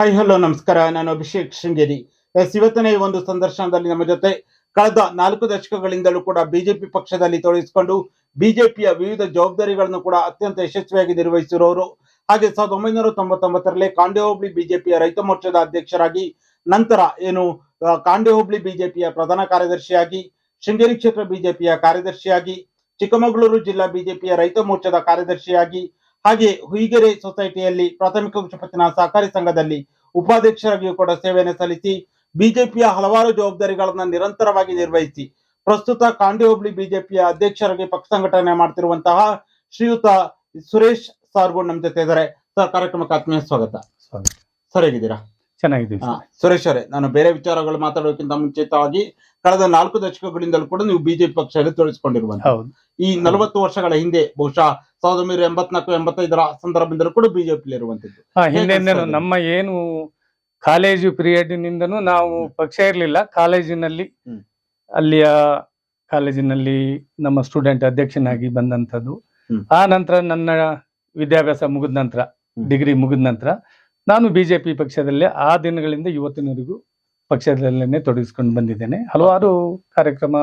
Hi hello ನಮಸ್ಕಾರ. ನಾನು Abhishek Sringeri. S, ಇವತ್ತಿನ ಒಂದು ಸಂದರ್ಶನದಲ್ಲಿ ನಮ್ಮ ಜೊತೆ ಕಳೆದ ನಾಲ್ಕು ದಶಕಗಳಿಂದಲೂ ಕೂಡ ಬಿಜೆಪಿ ಪಕ್ಷದಲ್ಲಿ ತೊಡಗಿಸಿಕೊಂಡು ಬಿಜೆಪಿಯ ವಿವಿಧ ಜವಾಬ್ದಾರಿಗಳನ್ನು ಕೂಡ ಅತ್ಯಂತ ಯಶಸ್ವಿಯಾಗಿ ನಿರ್ವಹಿಸಿರೋರು. ಹಾಗೆ ಸಾವಿರದ ಒಂಬೈನೂರ ತೊಂಬತ್ತೊಂಬತ್ತರಲ್ಲಿ ಕಾಂಡೆ ಹೋಬಳಿ ಬಿಜೆಪಿಯ ರೈತ ಮೋರ್ಚಾದ ಅಧ್ಯಕ್ಷರಾಗಿ, ನಂತರ ಏನು ಕಾಂಡೆ ಹೋಬಳಿ ಬಿಜೆಪಿಯ ಪ್ರಧಾನ ಕಾರ್ಯದರ್ಶಿಯಾಗಿ, ಶೃಂಗೇರಿ ಕ್ಷೇತ್ರ ಬಿಜೆಪಿಯ ಕಾರ್ಯದರ್ಶಿಯಾಗಿ, ಚಿಕ್ಕಮಗಳೂರು ಜಿಲ್ಲಾ ಬಿಜೆಪಿಯ ರೈತ ಮೋರ್ಚಾದ ಕಾರ್ಯದರ್ಶಿಯಾಗಿ ಹಾಗೆ ಹುಯಿಗೆರೆ ಸೊಸೈಟಿಯಲ್ಲಿ ಪ್ರಾಥಮಿಕ ವಿಶ್ವಪತ್ತಿನ ಸಹಕಾರಿ ಸಂಘದಲ್ಲಿ ಉಪಾಧ್ಯಕ್ಷರಾಗಿಯೂ ಕೂಡ ಸೇವೆಯನ್ನು ಸಲ್ಲಿಸಿ ಬಿಜೆಪಿಯ ಹಲವಾರು ಜವಾಬ್ದಾರಿಗಳನ್ನ ನಿರಂತರವಾಗಿ ನಿರ್ವಹಿಸಿ ಪ್ರಸ್ತುತ ಕಾಂಡಿ ಹೋಬಳಿ ಬಿಜೆಪಿಯ ಅಧ್ಯಕ್ಷರಾಗಿ ಪಕ್ಷ ಸಂಘಟನೆ ಮಾಡ್ತಿರುವಂತಹ ಶ್ರೀಯುತ ಸುರೇಶ್ ಸಾರ್ಗು ನಮ್ಮ ಜೊತೆ ಇದ್ದಾರೆ. ಸರ್ ಕಾರ್ಯಕ್ರಮಕ್ಕೆ ಆತ್ಮೀಯ ಸ್ವಾಗತ. ಸರ್ ಹೇಗಿದ್ದೀರಾ? ಚೆನ್ನಾಗಿದ್ದೀವಿ ಹಾ, ಸುರೇಶ್ ಅವರೇ ನಾನು ಬೇರೆ ವಿಚಾರಗಳು ಮಾತಾಡೋಕ್ಕಿಂತ ಮುಂಚಿತವಾಗಿ ಕಳೆದ ನಾಲ್ಕು ದಶಕಗಳಿಂದಲೂ ಕೂಡ ನೀವು ಬಿಜೆಪಿ ಪಕ್ಷದಲ್ಲಿ ತೊಡಗಿಸಿಕೊಂಡಿರುವಂತ. ಹೌದು. ಈ ನಲವತ್ತು ವರ್ಷಗಳ ಹಿಂದೆ ಬಹುಶಃ ಸಾವಿರದ ಒಂಬೈನೂರ ಎಂಬತ್ನಾಲ್ಕು ಎಂಬತ್ತೈದರ ಸಂದರ್ಭದಿಂದಲೂ ಕೂಡ ಬಿಜೆಪಿ ಇರುವಂತದ್ದು ಹಾ ಹೇಗೆ ಅನ್ಸ್ತದೆ? ನಮ್ಮ ಏನು ಕಾಲೇಜು ಪಿರಿಯಡ್ ನಿಂದನೂ ನಾವು ಪಕ್ಷ ಇರಲಿಲ್ಲ. ಕಾಲೇಜಿನಲ್ಲಿ ಹ್ಮ್. ಅಲ್ಲಿಯ ಕಾಲೇಜಿನಲ್ಲಿ ನಮ್ಮ ಸ್ಟೂಡೆಂಟ್ ಅಧ್ಯಕ್ಷನಾಗಿ ಬಂದಂಥದ್ದು. ಹ್ಮ್. ಆ ನಂತರ ನನ್ನ ವಿದ್ಯಾಭ್ಯಾಸ ಮುಗಿದ ನಂತರ ಡಿಗ್ರಿ ಮುಗಿದ ನಂತರ ನಾನು ಬಿಜೆಪಿ ಪಕ್ಷದಲ್ಲೇ ಆ ದಿನಗಳಿಂದ ಇವತ್ತಿನವರೆಗೂ ಪಕ್ಷದಲ್ಲೇ ತೊಡಗಿಸ್ಕೊಂಡು ಬಂದಿದ್ದೇನೆ. ಹಲವಾರು ಕಾರ್ಯಕ್ರಮ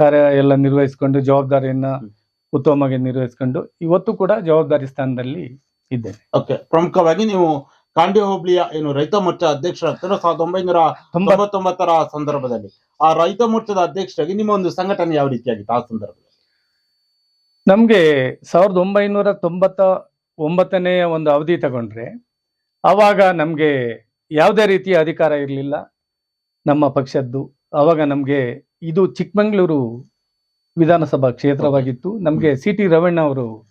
ಕಾರ್ಯ ಎಲ್ಲ ನಿರ್ವಹಿಸಿಕೊಂಡು ಜವಾಬ್ದಾರಿಯನ್ನ. ಉತ್ತಮವಾಗಿ ನಿರ್ವಹಿಸಿಕೊಂಡು ಇವತ್ತು ಕೂಡ ಜವಾಬ್ದಾರಿ ಸ್ಥಾನದಲ್ಲಿ ಇದ್ದೇನೆ. ಓಕೆ ಪ್ರಮುಖವಾಗಿ ನೀವು ಕಾಂಡಿ ಹೋಬಳಿಯ ಏನು ರೈತ ಮೋರ್ಚಾ ಅಧ್ಯಕ್ಷರಾಗ್ತಾರೆ ಸಾವಿರದ ಒಂಬೈನೂರ ತೊಂಬತ್ತೊಂಬತ್ತರ ಸಂದರ್ಭದಲ್ಲಿ ಆ ರೈತ ಮೋರ್ಚಾದ ಅಧ್ಯಕ್ಷರಾಗಿ ನಿಮ್ಮ ಒಂದು ಸಂಘಟನೆ ಯಾವ ರೀತಿಯಾಗಿತ್ತು ಆ ಸಂದರ್ಭದಲ್ಲಿ? ನಮ್ಗೆ ಸಾವಿರದ ಒಂಬೈನೂರ ತೊಂಬತ್ತ ಒಂಬತ್ತನೆಯ ಒಂದು ಅವಧಿ ತಗೊಂಡ್ರೆ ಆವಾಗ ನಮಗೆ ಯಾವುದೇ ರೀತಿಯ ಅಧಿಕಾರ ಇರಲಿಲ್ಲ. ನಮ್ಮ ಪಕ್ಷದ್ದು ಆವಾಗ ನಮಗೆ ಇದು ಚಿಕ್ಕಮಂಗ್ಳೂರು ವಿಧಾನಸಭಾ ಕ್ಷೇತ್ರವಾಗಿತ್ತು. ನಮಗೆ ಸಿ ಟಿ ರವಣ್ಣ ಅವರು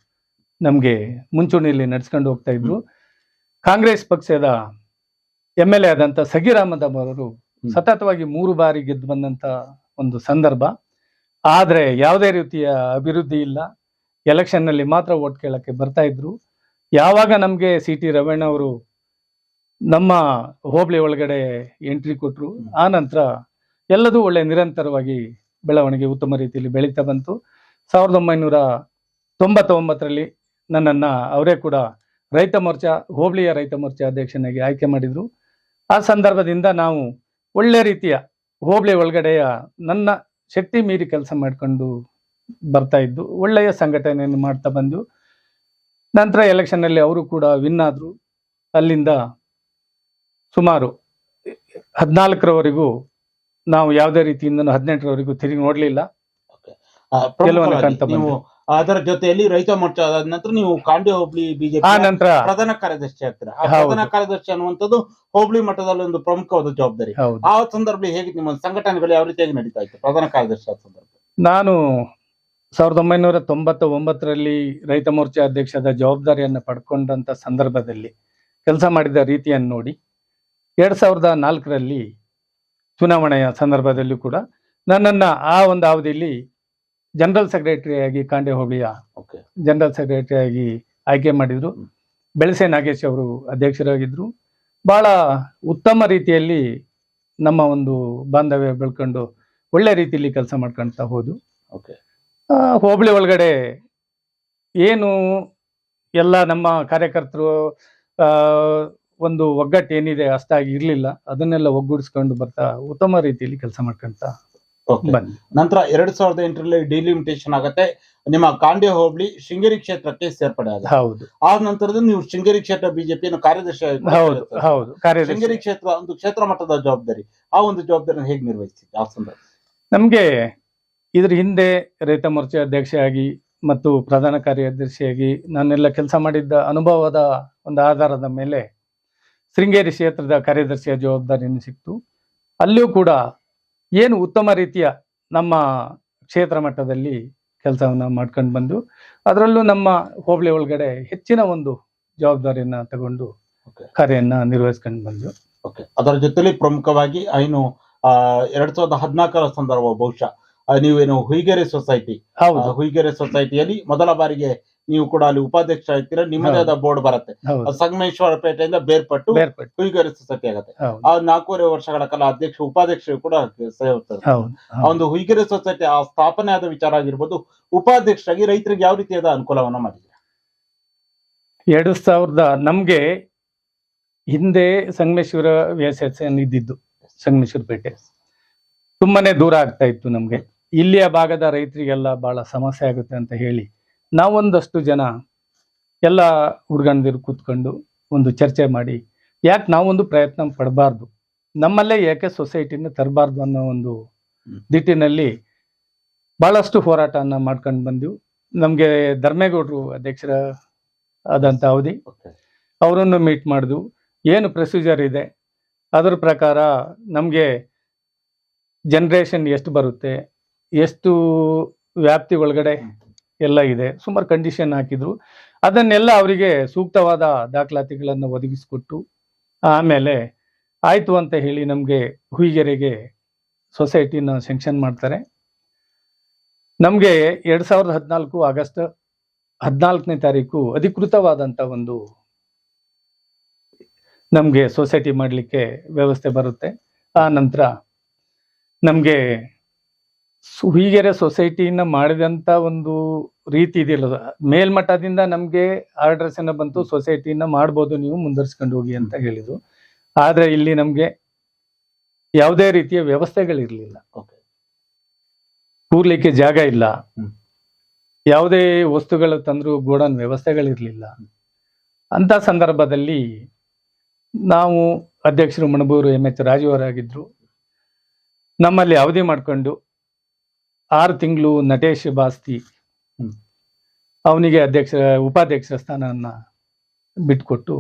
ನಮಗೆ ಮುಂಚೂಣಿಯಲ್ಲಿ ನಡೆಸ್ಕೊಂಡು ಹೋಗ್ತಾ ಇದ್ರು. ಕಾಂಗ್ರೆಸ್ ಪಕ್ಷದ M L A Sageer Ahmed ಅವರು. ಸತತವಾಗಿ ಮೂರು ಬಾರಿ ಗೆದ್ದು ಬಂದಂತ ಒಂದು ಸಂದರ್ಭ. ಆದ್ರೆ ಯಾವುದೇ ರೀತಿಯ ಅಭಿವೃದ್ಧಿ ಇಲ್ಲ. ಎಲೆಕ್ಷನ್ನಲ್ಲಿ ಮಾತ್ರ ಓಟ್ ಕೇಳಕ್ಕೆ ಬರ್ತಾ ಇದ್ರು. ಯಾವಾಗ ನಮ್ಗೆ ಸಿ ಟಿ ರವಣ್ಣ ಅವರು ನಮ್ಮ ಹೋಬಳಿ ಒಳಗಡೆ ಎಂಟ್ರಿ ಕೊಟ್ಟರು ಆ ನಂತರ ಎಲ್ಲದೂ ಒಳ್ಳೆ ನಿರಂತರವಾಗಿ ಬೆಳವಣಿಗೆ ಉತ್ತಮ ರೀತಿಯಲ್ಲಿ ಬೆಳೀತಾ ಬಂತು. ಸಾವಿರದ ಒಂಬೈನೂರ ತೊಂಬತ್ತೊಂಬತ್ತರಲ್ಲಿ ನನ್ನನ್ನು ಅವರೇ ಕೂಡ ರೈತ ಮೋರ್ಚಾ, ಹೋಬಳಿಯ ರೈತ ಮೋರ್ಚಾ ಅಧ್ಯಕ್ಷನಾಗಿ ಆಯ್ಕೆ ಮಾಡಿದರು. ಆ ಸಂದರ್ಭದಿಂದ ನಾವು ಒಳ್ಳೆ ರೀತಿಯ ಹೋಬಳಿ ಒಳಗಡೆಯ ನನ್ನ ಶಕ್ತಿ ಮೀರಿ ಕೆಲಸ ಮಾಡಿಕೊಂಡು ಬರ್ತಾ ಇದ್ದು, ಒಳ್ಳೆಯ ಸಂಘಟನೆಯನ್ನು ಮಾಡ್ತಾ ಬಂದು, ನಂತರ ಎಲೆಕ್ಷನ್ನಲ್ಲಿ ಅವರು ಕೂಡ ವಿನ್ ಆದರು. ಅಲ್ಲಿಂದ ಸುಮಾರು ಹದಿನಾಲ್ಕರವರೆಗೂ ನಾವು ಯಾವುದೇ ರೀತಿಯಿಂದ ಹದಿನೆಂಟರವರೆಗೂ ತಿರುಗಿ ನೋಡಲಿಲ್ಲ. ನೀವು ಅದರ ಜೊತೆಯಲ್ಲಿ ರೈತ ಮೋರ್ಚಾ ಆದ ನಂತರ ನೀವು ಕಾಂಡಿ ಹೋಬಳಿ ಬಿಜೆಪಿ ನಂತರ ಪ್ರಧಾನ ಕಾರ್ಯದರ್ಶಿ ಆಗ್ತೀರಾ? ಪ್ರಧಾನ ಕಾರ್ಯದರ್ಶಿ ಅನ್ನುವಂಥದ್ದು ಹೋಬಳಿ ಮಟ್ಟದಲ್ಲಿ ಒಂದು ಪ್ರಮುಖವಾದ ಜವಾಬ್ದಾರಿ. ಆ ಸಂದರ್ಭದಲ್ಲಿ ಹೇಗೆ ನಿಮ್ಮ ಸಂಘಟನೆಗಳು ಯಾವ ರೀತಿಯಾಗಿ ನಡೀತಾ ಇತ್ತು ಪ್ರಧಾನ ಕಾರ್ಯದರ್ಶಿ ಆದ ಸಂದರ್ಭ ನಾನು ಸಾವಿರದ ಒಂಬೈನೂರ ತೊಂಬತ್ತ ಒಂಬತ್ತರಲ್ಲಿ ರೈತ ಮೋರ್ಚಾ ಅಧ್ಯಕ್ಷದ ಜವಾಬ್ದಾರಿಯನ್ನು ಪಡ್ಕೊಂಡಂತ ಸಂದರ್ಭದಲ್ಲಿ ಕೆಲಸ ಮಾಡಿದ ರೀತಿಯನ್ನು ನೋಡಿ ಎರಡ್ ಸಾವಿರದ ನಾಲ್ಕರಲ್ಲಿ ಚುನಾವಣೆಯ ಸಂದರ್ಭದಲ್ಲೂ ಕೂಡ ನನ್ನನ್ನು ಆ ಒಂದು ಅವಧಿಯಲ್ಲಿ ಜನರಲ್ ಸೆಕ್ರೆಟರಿಯಾಗಿ ಕಾಂಡೆ ಹೋಬಳಿಯ ಓಕೆ ಜನರಲ್ ಸೆಕ್ರೆಟರಿಯಾಗಿ ಆಯ್ಕೆ ಮಾಡಿದರು. ಬೆಳಸೆ ನಾಗೇಶ್ ಅವರು ಅಧ್ಯಕ್ಷರಾಗಿದ್ದರು ಭಾಳ ಉತ್ತಮ ರೀತಿಯಲ್ಲಿ ನಮ್ಮ ಒಂದು ಬಾಂಧವ್ಯ ಬೆಳ್ಕೊಂಡು ಒಳ್ಳೆ ರೀತಿಯಲ್ಲಿ ಕೆಲಸ ಮಾಡ್ಕೊಳ್ತಾ ಹೋದು ಓಕೆ ಹೋಬಳಿ ಒಳಗಡೆ ಏನು ಎಲ್ಲ ನಮ್ಮ ಕಾರ್ಯಕರ್ತರು ಒಂದು ಒಗ್ಗಟ್ಟು ಏನಿದೆ ಅಷ್ಟಾಗಿ ಇರಲಿಲ್ಲ ಅದನ್ನೆಲ್ಲ ಒಗ್ಗೂಡಿಸ್ಕೊಂಡು ಬರ್ತಾ ಉತ್ತಮ ರೀತಿಯಲ್ಲಿ ಕೆಲಸ ಮಾಡ್ಕೊಂತ ಬಂದ್ವಿ ನಂತರ ಎರಡ್ ಸಾವಿರದ ಎಂಟರಲ್ಲಿ ಡಿಲಿಮಿಟೇಷನ್ ಆಗತ್ತೆ. ನಿಮ್ಮ ಕಾಂಡೆ ಹೋಬಳಿ ಶೃಂಗೇರಿ ಕ್ಷೇತ್ರಕ್ಕೆ ಸೇರ್ಪಡೆ ಆಗಿದೆ ಹೌದು. ಆ ನಂತರದ ನೀವು ಶೃಂಗೇರಿ ಕ್ಷೇತ್ರ ಬಿಜೆಪಿ ಕಾರ್ಯದರ್ಶಿ ಹೌದು ಹೌದು ಕಾರ್ಯದರ್ಶಿ. ಶೃಂಗೇರಿ ಕ್ಷೇತ್ರ ಒಂದು ಕ್ಷೇತ್ರ ಮಟ್ಟದ ಜವಾಬ್ದಾರಿ. ಆ ಒಂದು ಜವಾಬ್ದಾರಿಯನ್ನು ಹೇಗೆ ನಿರ್ವಹಿಸ್ತಿದ್ದೆ ಆ ಸಂದರ್ಭ. ನಮ್ಗೆ ಇದ್ರ ಹಿಂದೆ ರೈತ ಮೋರ್ಚಾ ಅಧ್ಯಕ್ಷೆಯಾಗಿ ಮತ್ತು ಪ್ರಧಾನ ಕಾರ್ಯದರ್ಶಿಯಾಗಿ ನಾನೆಲ್ಲ ಕೆಲಸ ಮಾಡಿದ್ದ ಅನುಭವದ ಒಂದು ಆಧಾರದ ಮೇಲೆ ಶೃಂಗೇರಿ ಕ್ಷೇತ್ರದ ಕಾರ್ಯದರ್ಶಿಯ ಜವಾಬ್ದಾರಿಯನ್ನು ಸಿಕ್ತು. ಅಲ್ಲಿಯೂ ಕೂಡ ಏನು ಉತ್ತಮ ರೀತಿಯ ನಮ್ಮ ಕ್ಷೇತ್ರ ಮಟ್ಟದಲ್ಲಿ ಕೆಲಸವನ್ನ ಮಾಡ್ಕೊಂಡು ಬಂದು ಅದರಲ್ಲೂ ನಮ್ಮ ಹೋಬಳಿ ಒಳಗಡೆ ಹೆಚ್ಚಿನ ಒಂದು ಜವಾಬ್ದಾರಿಯನ್ನ ತಗೊಂಡು. ಕಾರ್ಯನ್ನ ನಿರ್ವಹಿಸ್ಕೊಂಡು ಬಂದು ಓಕೆ ಅದರ ಜೊತೆಲಿ ಪ್ರಮುಖವಾಗಿ ಏನು ಆ ಎರಡ್ ಸಾವಿರದ ಹದಿನಾಲ್ಕರ ಸಂದರ್ಭ ಬಹುಶಃ ನೀವೇನು ಹುಯಿಗೆರೆ ಸೊಸೈಟಿ ಹುಯಿಗೆರೆ ಸೊಸೈಟಿಯಲ್ಲಿ ಮೊದಲ ಬಾರಿಗೆ ನೀವು ಕೂಡ ಅಲ್ಲಿ ಉಪಾಧ್ಯಕ್ಷ ಆಗ್ತೀರಾ ನಿಮ್ಮದೇ ಆದ ಬೋರ್ಡ್ ಬರುತ್ತೆ. ಸಂಗಮೇಶ್ವರ ಪೇಟೆಯಿಂದ ಬೇರ್ಪಟ್ಟು ಬೇರ್ಪಟ್ಟು. ಸತಿ ಸೊಸೈಟಿ ಆಗುತ್ತೆ ಆ ನಾಲ್ಕೂವರೆ ವರ್ಷಗಳ ಕಾಲ ಅಧ್ಯಕ್ಷ ಉಪಾಧ್ಯಕ್ಷರು ಕೂಡ ಸೇರ್ತದೆ ಆ ಒಂದು ಹುಯಿಗೆರೆ ಸೊಸೈಟಿ ಆ ಸ್ಥಾಪನೆ ಆದ ವಿಚಾರ ಆಗಿರ್ಬೋದು ಉಪಾಧ್ಯಕ್ಷರಾಗಿ ರೈತರಿಗೆ ಯಾವ ರೀತಿಯಾದ ಅನುಕೂಲವನ್ನ ಮಾಡಿದ್ರೆ ಎರಡು ಸಾವಿರದ ನಮ್ಗೆ ಹಿಂದೆ ಸಂಗಮೇಶ್ವರ ವ್ಯಾಸನ್ ಇದ್ದಿದ್ದು ಸಂಗಮೇಶ್ವರ ಪೇಟೆ. ತುಂಬಾನೇ ದೂರ ಆಗ್ತಾ ಇತ್ತು ನಮ್ಗೆ. ಇಲ್ಲಿಯ ಭಾಗದ ರೈತರಿಗೆಲ್ಲ ಬಹಳ ಸಮಸ್ಯೆ ಆಗುತ್ತೆ ಅಂತ ಹೇಳಿ ನಾವೊಂದಷ್ಟು ಜನ ಎಲ್ಲ ಹುಡುಗಂದಿರು ಕೂತ್ಕೊಂಡು ಒಂದು ಚರ್ಚೆ ಮಾಡಿ ಯಾಕೆ ನಾವೊಂದು ಪ್ರಯತ್ನ ಪಡಬಾರ್ದು? ನಮ್ಮಲ್ಲೇ ಯಾಕೆ ಸೊಸೈಟಿನ ತರಬಾರ್ದು ಅನ್ನೋ ಒಂದು ದಿಟ್ಟಿನಲ್ಲಿ ಬಹಳಷ್ಟು ಹೋರಾಟನ ಮಾಡ್ಕೊಂಡು ಬಂದೆವು. ನಮಗೆ ಧರ್ಮೇಗೌಡರು ಅಧ್ಯಕ್ಷರ ಆದಂಥ ಅವಧಿ ಅವರನ್ನು ಮೀಟ್ ಮಾಡಿದ್ವು ಏನು ಪ್ರೊಸೀಜರ್ ಇದೆ? ಅದರ ಪ್ರಕಾರ ನಮಗೆ ಜನ್ರೇಷನ್ ಎಷ್ಟು ಬರುತ್ತೆ? ಎಷ್ಟು ವ್ಯಾಪ್ತಿ ಒಳಗಡೆ? ಎಲ್ಲ ಇದೆ. ಸುಮಾರು ಕಂಡೀಷನ್ ಹಾಕಿದ್ರು. ಅದನ್ನೆಲ್ಲ ಅವರಿಗೆ ಸೂಕ್ತವಾದ ದಾಖಲಾತಿಗಳನ್ನು ಒದಗಿಸಿಕೊಟ್ಟು, ಆಮೇಲೆ ಆಯ್ತು ಅಂತ ಹೇಳಿ ನಮಗೆ ಹುಯಿಗೆರೆಗೆ ಸೊಸೈಟಿನ ಸೆಂಕ್ಷನ್ ಮಾಡ್ತಾರೆ. ನಮಗೆ ಎರಡ್ ಸಾವಿರದ ಹದಿನಾಲ್ಕು ಆಗಸ್ಟ್ ಹದಿನಾಲ್ಕನೇ ತಾರೀಕು ಅಧಿಕೃತವಾದಂಥ ಒಂದು ನಮಗೆ ಸೊಸೈಟಿ ಮಾಡಲಿಕ್ಕೆ ವ್ಯವಸ್ಥೆ ಬರುತ್ತೆ. ಆ ನಂತರ ನಮಗೆ ಹುಯಿಗೆರೆ ಸೊಸೈಟಿನ ಮಾಡಿದಂಥ ಒಂದು ರೀತಿ ಇದೆಯಲ್ಲ ಮೇಲ್ಮಟ್ಟದಿಂದ ನಮಗೆ ಆರ್ಡರ್ಸ್ ಏನ ಬಂತು ಸೊಸೈಟಿನ ಮಾಡ್ಬೋದು ನೀವು ಮುಂದರ್ಸ್ಕೊಂಡು ಹೋಗಿ ಅಂತ ಹೇಳಿದ್ರು ಆದರೆ ಇಲ್ಲಿ ನಮಗೆ ಯಾವುದೇ ರೀತಿಯ ವ್ಯವಸ್ಥೆಗಳಿರಲಿಲ್ಲ. ಓಕೆ. ಕೂರ್ಲಿಕ್ಕೆ ಜಾಗ ಇಲ್ಲ. ಯಾವುದೇ ವಸ್ತುಗಳು ತಂದ್ರು ಗೋಡನ್ ವ್ಯವಸ್ಥೆಗಳಿರಲಿಲ್ಲ. ಅಂತ ಸಂದರ್ಭದಲ್ಲಿ ನಾವು ಅಧ್ಯಕ್ಷರು ಮಣಬೂರು ಎಂ ಎಚ್ ರಾಜು ಅವರಾಗಿದ್ರು. ನಮ್ಮಲ್ಲಿ ಅವಧಿ ಮಾಡಿಕೊಂಡು ಆರು ತಿಂಗಳು ನಟೇಶ್ ಬಾಸ್ತಿ. ಅವನಿಗೆ ಅಧ್ಯಕ್ಷ ಉಪಾಧ್ಯಕ್ಷರ ಸ್ಥಾನವನ್ನು ಬಿಟ್ಕೊಟ್ಟು,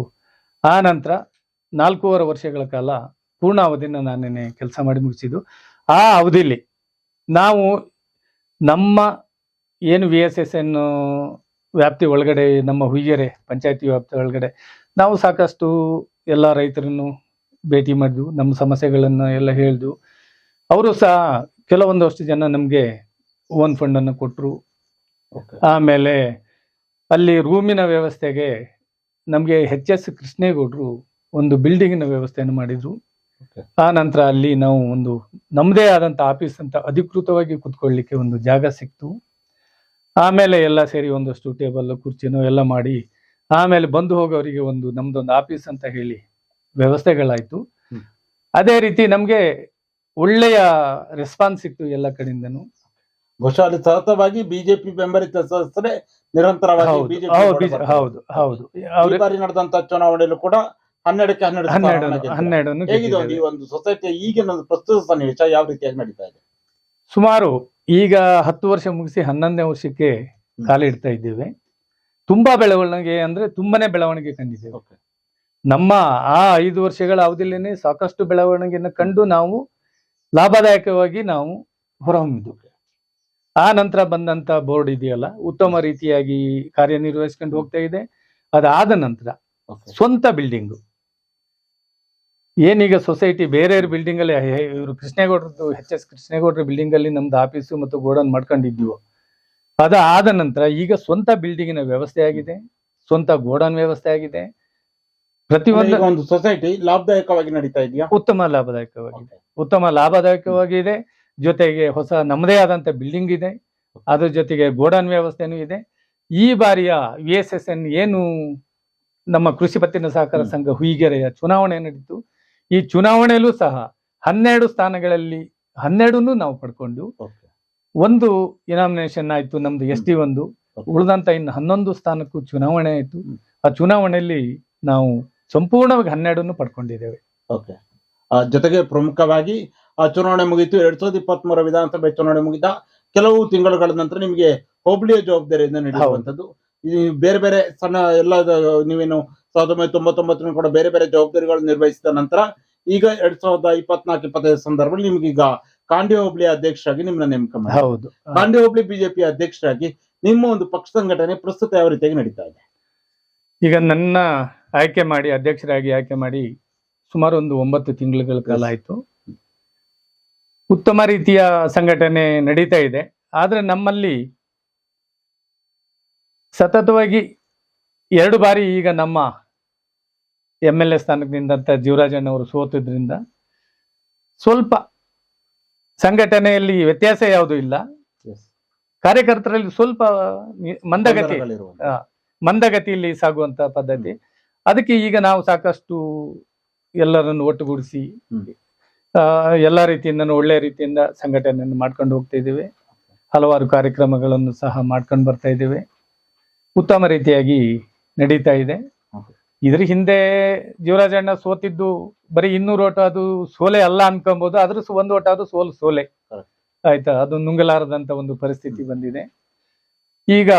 ಆ ನಂತರ ನಾಲ್ಕೂವರೆ ವರ್ಷಗಳ ಕಾಲ ಪೂರ್ಣ ಅವಧಿನ ನಾನೇನೆ ಕೆಲಸ ಮಾಡಿ ಮುಗಿಸಿದ್ದು ಆ ಅವಧಿಲಿ ನಾವು ನಮ್ಮ ಏನು ವಿ ಎಸ್ ಎಸ್ ಎನ್ ವ್ಯಾಪ್ತಿ ಒಳಗಡೆ, ನಮ್ಮ ಹುಯ್ಯರೆ, ಪಂಚಾಯತಿ ವ್ಯಾಪ್ತಿ ಒಳಗಡೆ ನಾವು ಸಾಕಷ್ಟು ಎಲ್ಲ ರೈತರನ್ನು ಭೇಟಿ ಮಾಡಿದ್ವು, ನಮ್ಮ ಸಮಸ್ಯೆಗಳನ್ನು ಎಲ್ಲ ಹೇಳಿದ್ವು ಅವರು ಸಹ ಕೆಲವೊಂದಷ್ಟು ಜನ ನಮಗೆ ಓನ್ ಫಂಡನ್ನು ಕೊಟ್ಟರು ಆಮೇಲೆ ಅಲ್ಲಿ ರೂಮಿನ ವ್ಯವಸ್ಥೆಗೆ ನಮಗೆ ಎಚ್ ಎಸ್ ಕೃಷ್ಣೇಗೌಡರು ಒಂದು ಬಿಲ್ಡಿಂಗಿನ ವ್ಯವಸ್ಥೆಯನ್ನು ಮಾಡಿದರು. ಆ ನಂತರ ಅಲ್ಲಿ ನಾವು ಒಂದು ನಮ್ಮದೇ ಆದಂಥ ಆಫೀಸ್ ಅಂತ ಅಧಿಕೃತವಾಗಿ ಕುತ್ಕೊಳ್ಳಿಕ್ಕೆ ಒಂದು ಜಾಗ ಸಿಕ್ತು. ಆಮೇಲೆ ಎಲ್ಲ ಸೇರಿ ಒಂದಷ್ಟು ಟೇಬಲ್ ಕುರ್ಚಿನೋ ಎಲ್ಲ ಮಾಡಿ ಆಮೇಲೆ ಬಂದು ಹೋಗೋರಿಗೆ ಒಂದು ನಮ್ದೊಂದು ಆಫೀಸ್ ಅಂತ ಹೇಳಿ ವ್ಯವಸ್ಥೆಗಳಾಯ್ತು. ಅದೇ ರೀತಿ ನಮಗೆ ಒಳ್ಳೆಯ ರೆಸ್ಪಾನ್ಸ್ ಸಿಕ್ತು ಎಲ್ಲ ಕಡೆಯಿಂದನು ಬಹುಶಃ ಅಲ್ಲಿ ಸತತವಾಗಿ ಬಿಜೆಪಿ ಬೆಂಬಲಿತ ಸದಸ್ಯರೇ ನಿರಂತರವಾಗಿ ಹೌದು ಬಿಜೆಪಿ ಹೌದು. ಹೌದು ಈ ಬಾರಿ ನಡೆದಂತ ಚುನಾವಣೆಯಲ್ಲೂ ಕೂಡ ಹನ್ನೆರಡಕ್ಕೆ ಹನ್ನೆರಡು ಹನ್ನೆರಡು. ಹನ್ನೆರಡನ್ನು ಹೇಗಿದೆ ಈ ಒಂದು ಸೊಸೈಟಿಯ ಈಗಿನ ಪ್ರಸ್ತುತ ಸನ್ನಿವೇಶ ಯಾವ ರೀತಿಯಾಗಿ ನಡೀತಾ ಇದೆ ಸುಮಾರು ಈಗ ಹತ್ತು ವರ್ಷ ಮುಗಿಸಿ ಹನ್ನೊಂದನೇ ವರ್ಷಕ್ಕೆ. ಕಾಲಿಡ್ತಾ ಇದ್ದೇವೆ ತುಂಬಾ ಬೆಳವಣಿಗೆ ಅಂದ್ರೆ ತುಂಬಾನೇ ಬೆಳವಣಿಗೆ ಕಂಡಿದ್ದೇವೆ. ನಮ್ಮ ಆ ಐದು ವರ್ಷಗಳ ಅವಧಿಲೇನೆ ಸಾಕಷ್ಟು ಬೆಳವಣಿಗೆಯನ್ನು ಕಂಡು ನಾವು ಲಾಭದಾಯಕವಾಗಿ ನಾವು ಹೊರಹೊಮ್ಮಿದ್ವಿ. ಆ ನಂತರ ಬಂದಂತ ಬೋರ್ಡ್ ಇದೆಯಲ್ಲ ಉತ್ತಮ ರೀತಿಯಾಗಿ ಕಾರ್ಯನಿರ್ವಹಿಸ್ಕೊಂಡು ಹೋಗ್ತಾ ಇದೆ. ಅದಾದ ನಂತರ. ಸ್ವಂತ ಬಿಲ್ಡಿಂಗು. ಏನೀಗ ಸೊಸೈಟಿ ಬೇರೆ ಬಿಲ್ಡಿಂಗ್ ಅಲ್ಲಿ ಇವರು ಕೃಷ್ಣೇಗೌಡರದ್ದು ಎಚ್ ಎಸ್ ಕೃಷ್ಣೇಗೌಡರ ಬಿಲ್ಡಿಂಗ್ ಅಲ್ಲಿ ನಮ್ದು ಆಫೀಸು ಮತ್ತು ಗೋಡನ್ ಮಾಡ್ಕೊಂಡಿದ್ವು ಅದಾದ ನಂತರ ಈಗ ಸ್ವಂತ ಬಿಲ್ಡಿಂಗಿನ ವ್ಯವಸ್ಥೆ ಆಗಿದೆ. ಸ್ವಂತ ಗೋಡನ್ ವ್ಯವಸ್ಥೆ ಆಗಿದೆ. ಪ್ರತಿಯೊಂದು ಸೊಸೈಟಿ ಲಾಭದಾಯಕವಾಗಿ ನಡೀತಾ ಇದೆಯಾ? ಉತ್ತಮ ಲಾಭದಾಯಕವಾಗಿದೆ ಉತ್ತಮ ಲಾಭದಾಯಕವಾಗಿದೆ ಜೊತೆಗೆ ಹೊಸ ನಮ್ಮದೇ ಆದಂತ ಬಿಲ್ಡಿಂಗ್ ಇದೆ. ಅದ್ರ ಜೊತೆಗೆ ಗೋಡನ್ ವ್ಯವಸ್ಥೆನೂ ಇದೆ. ಈ ಬಾರಿಯ ವಿ ಎಸ್ ಎಸ್ ಎನ್ ಏನು ನಮ್ಮ ಕೃಷಿ ಪತ್ತಿನ ಸಹಕಾರ ಸಂಘ ಹುಯಿಗೆರೆಯ ಚುನಾವಣೆ ನಡೀತು ಈ ಚುನಾವಣೆಯಲ್ಲೂ ಸಹ ಹನ್ನೆರಡು ಸ್ಥಾನಗಳಲ್ಲಿ ಹನ್ನೆರಡನ್ನು ನಾವು ಪಡ್ಕೊಂಡು ಒಂದು ಇನಾಮಿನೇಷನ್ ಆಯ್ತು ನಮ್ದು ಎಸ್ ಡಿ ಒಂದು. ಉಳಿದಂತ ಇನ್ನು ಹನ್ನೊಂದು ಸ್ಥಾನಕ್ಕೂ ಚುನಾವಣೆ ಆಯ್ತು. ಆ ಚುನಾವಣೆಯಲ್ಲಿ ನಾವು ಸಂಪೂರ್ಣವಾಗಿ ಹನ್ನೆರಡನ್ನು ಪಡ್ಕೊಂಡಿದ್ದೇವೆ. ಓಕೆ. ಜೊತೆಗೆ ಪ್ರಮುಖವಾಗಿ ಆ ಚುನಾವಣೆ ಮುಗಿತು. ಎರಡ್ ಸಾವಿರದ ಇಪ್ಪತ್ತ್ ಮೂರ ವಿಧಾನಸಭೆ ಚುನಾವಣೆ ಮುಗಿದ ಕೆಲವು ತಿಂಗಳುಗಳ ನಂತರ ನಿಮಗೆ ಹೋಬಳಿಯ ಜವಾಬ್ದಾರಿಯಿಂದ ನೀಡಿರುವಂತದ್ದು ಈ ಬೇರೆ ಬೇರೆ ಸಣ್ಣ ಎಲ್ಲ ನೀವೇನು ಸಾವಿರದ ಒಂಬೈನೂರ ತೊಂಬತ್ತೊಂಬತ್ತರಲ್ಲಿ ಕೂಡ ಬೇರೆ ಬೇರೆ ಜವಾಬ್ದಾರಿಗಳನ್ನು ನಿರ್ವಹಿಸಿದ ನಂತರ ಈಗ ಎರಡ್ ಸಾವಿರದ ಇಪ್ಪತ್ನಾಲ್ಕು ಇಪ್ಪತ್ತೈದು ಸಂದರ್ಭದಲ್ಲಿ ನಿಮ್ಗೆ ಈಗ ಕಾಂಡಿ ಹೋಬಳಿಯ ಅಧ್ಯಕ್ಷರಾಗಿ ನಿಮ್ಮನ್ನ ನೇಮಕ ಮಾಡಿ ಹೌದು. ಕಾಂಡಿ ಹೋಬಳಿ ಬಿಜೆಪಿ ಅಧ್ಯಕ್ಷರಾಗಿ ನಿಮ್ಮ ಒಂದು ಪಕ್ಷ ಸಂಘಟನೆ ಪ್ರಸ್ತುತ ಯಾವ ರೀತಿಯಾಗಿ ನಡೀತಾ ಇದೆ? ಈಗ ನನ್ನ ಆಯ್ಕೆ ಮಾಡಿ ಅಧ್ಯಕ್ಷರಾಗಿ ಆಯ್ಕೆ ಮಾಡಿ ಸುಮಾರು ಒಂದು ಒಂಬತ್ತು ತಿಂಗಳುಗಳ ಕಾಲ ಆಯ್ತು. ಉತ್ತಮ ರೀತಿಯ ಸಂಘಟನೆ ನಡೀತಾ ಇದೆ. ಆದ್ರೆ ನಮ್ಮಲ್ಲಿ ಸತತವಾಗಿ ಎರಡು ಬಾರಿ ಈಗ ನಮ್ಮ ಎಂ ಎಲ್ ಎ ಸ್ಥಾನದಿಂದ ಜೀವರಾಜಣ್ಣವರು ಸೋತಿದ್ರಿಂದ ಸ್ವಲ್ಪ ಸಂಘಟನೆಯಲ್ಲಿ ವ್ಯತ್ಯಾಸ ಯಾವುದೂ ಇಲ್ಲ. ಕಾರ್ಯಕರ್ತರಲ್ಲಿ ಸ್ವಲ್ಪ ಮಂದಗತಿ ಮಂದಗತಿಯಲ್ಲಿ ಸಾಗುವಂತ ಪದ್ಧತಿ. ಅದಕ್ಕೆ ಈಗ ನಾವು ಸಾಕಷ್ಟು ಎಲ್ಲರನ್ನು ಒಟ್ಟುಗೂಡಿಸಿ ಎಲ್ಲ ಆ, ಎಲ್ಲಾ ರೀತಿಯಿಂದ ಒಳ್ಳೆ ರೀತಿಯಿಂದ ಸಂಘಟನೆಯನ್ನು ಮಾಡ್ಕೊಂಡು ಹೋಗ್ತಾ ಇದ್ದೇವೆ. ಹಲವಾರು ಕಾರ್ಯಕ್ರಮಗಳನ್ನು ಸಹ ಮಾಡ್ಕೊಂಡು ಬರ್ತಾ ಇದ್ದೇವೆ. ಉತ್ತಮ ರೀತಿಯಾಗಿ ನಡೀತಾ ಇದೆ. ಇದ್ರ ಹಿಂದೆ ಜೀವರಾಜಣ್ಣ ಸೋತಿದ್ದು ಬರೀ ಇನ್ನೂರು ಓಟ ಅದು ಸೋಲೆ ಅಲ್ಲ ಅನ್ಕೊಬಹುದು ಆದ್ರೂ ಒಂದು ಓಟ ಅದು ಸೋಲು ಸೋಲೆ. ಆಯ್ತಾ? ಅದು ನುಂಗಲಾರದಂತ ಒಂದು ಪರಿಸ್ಥಿತಿ ಬಂದಿದೆ. ಈಗ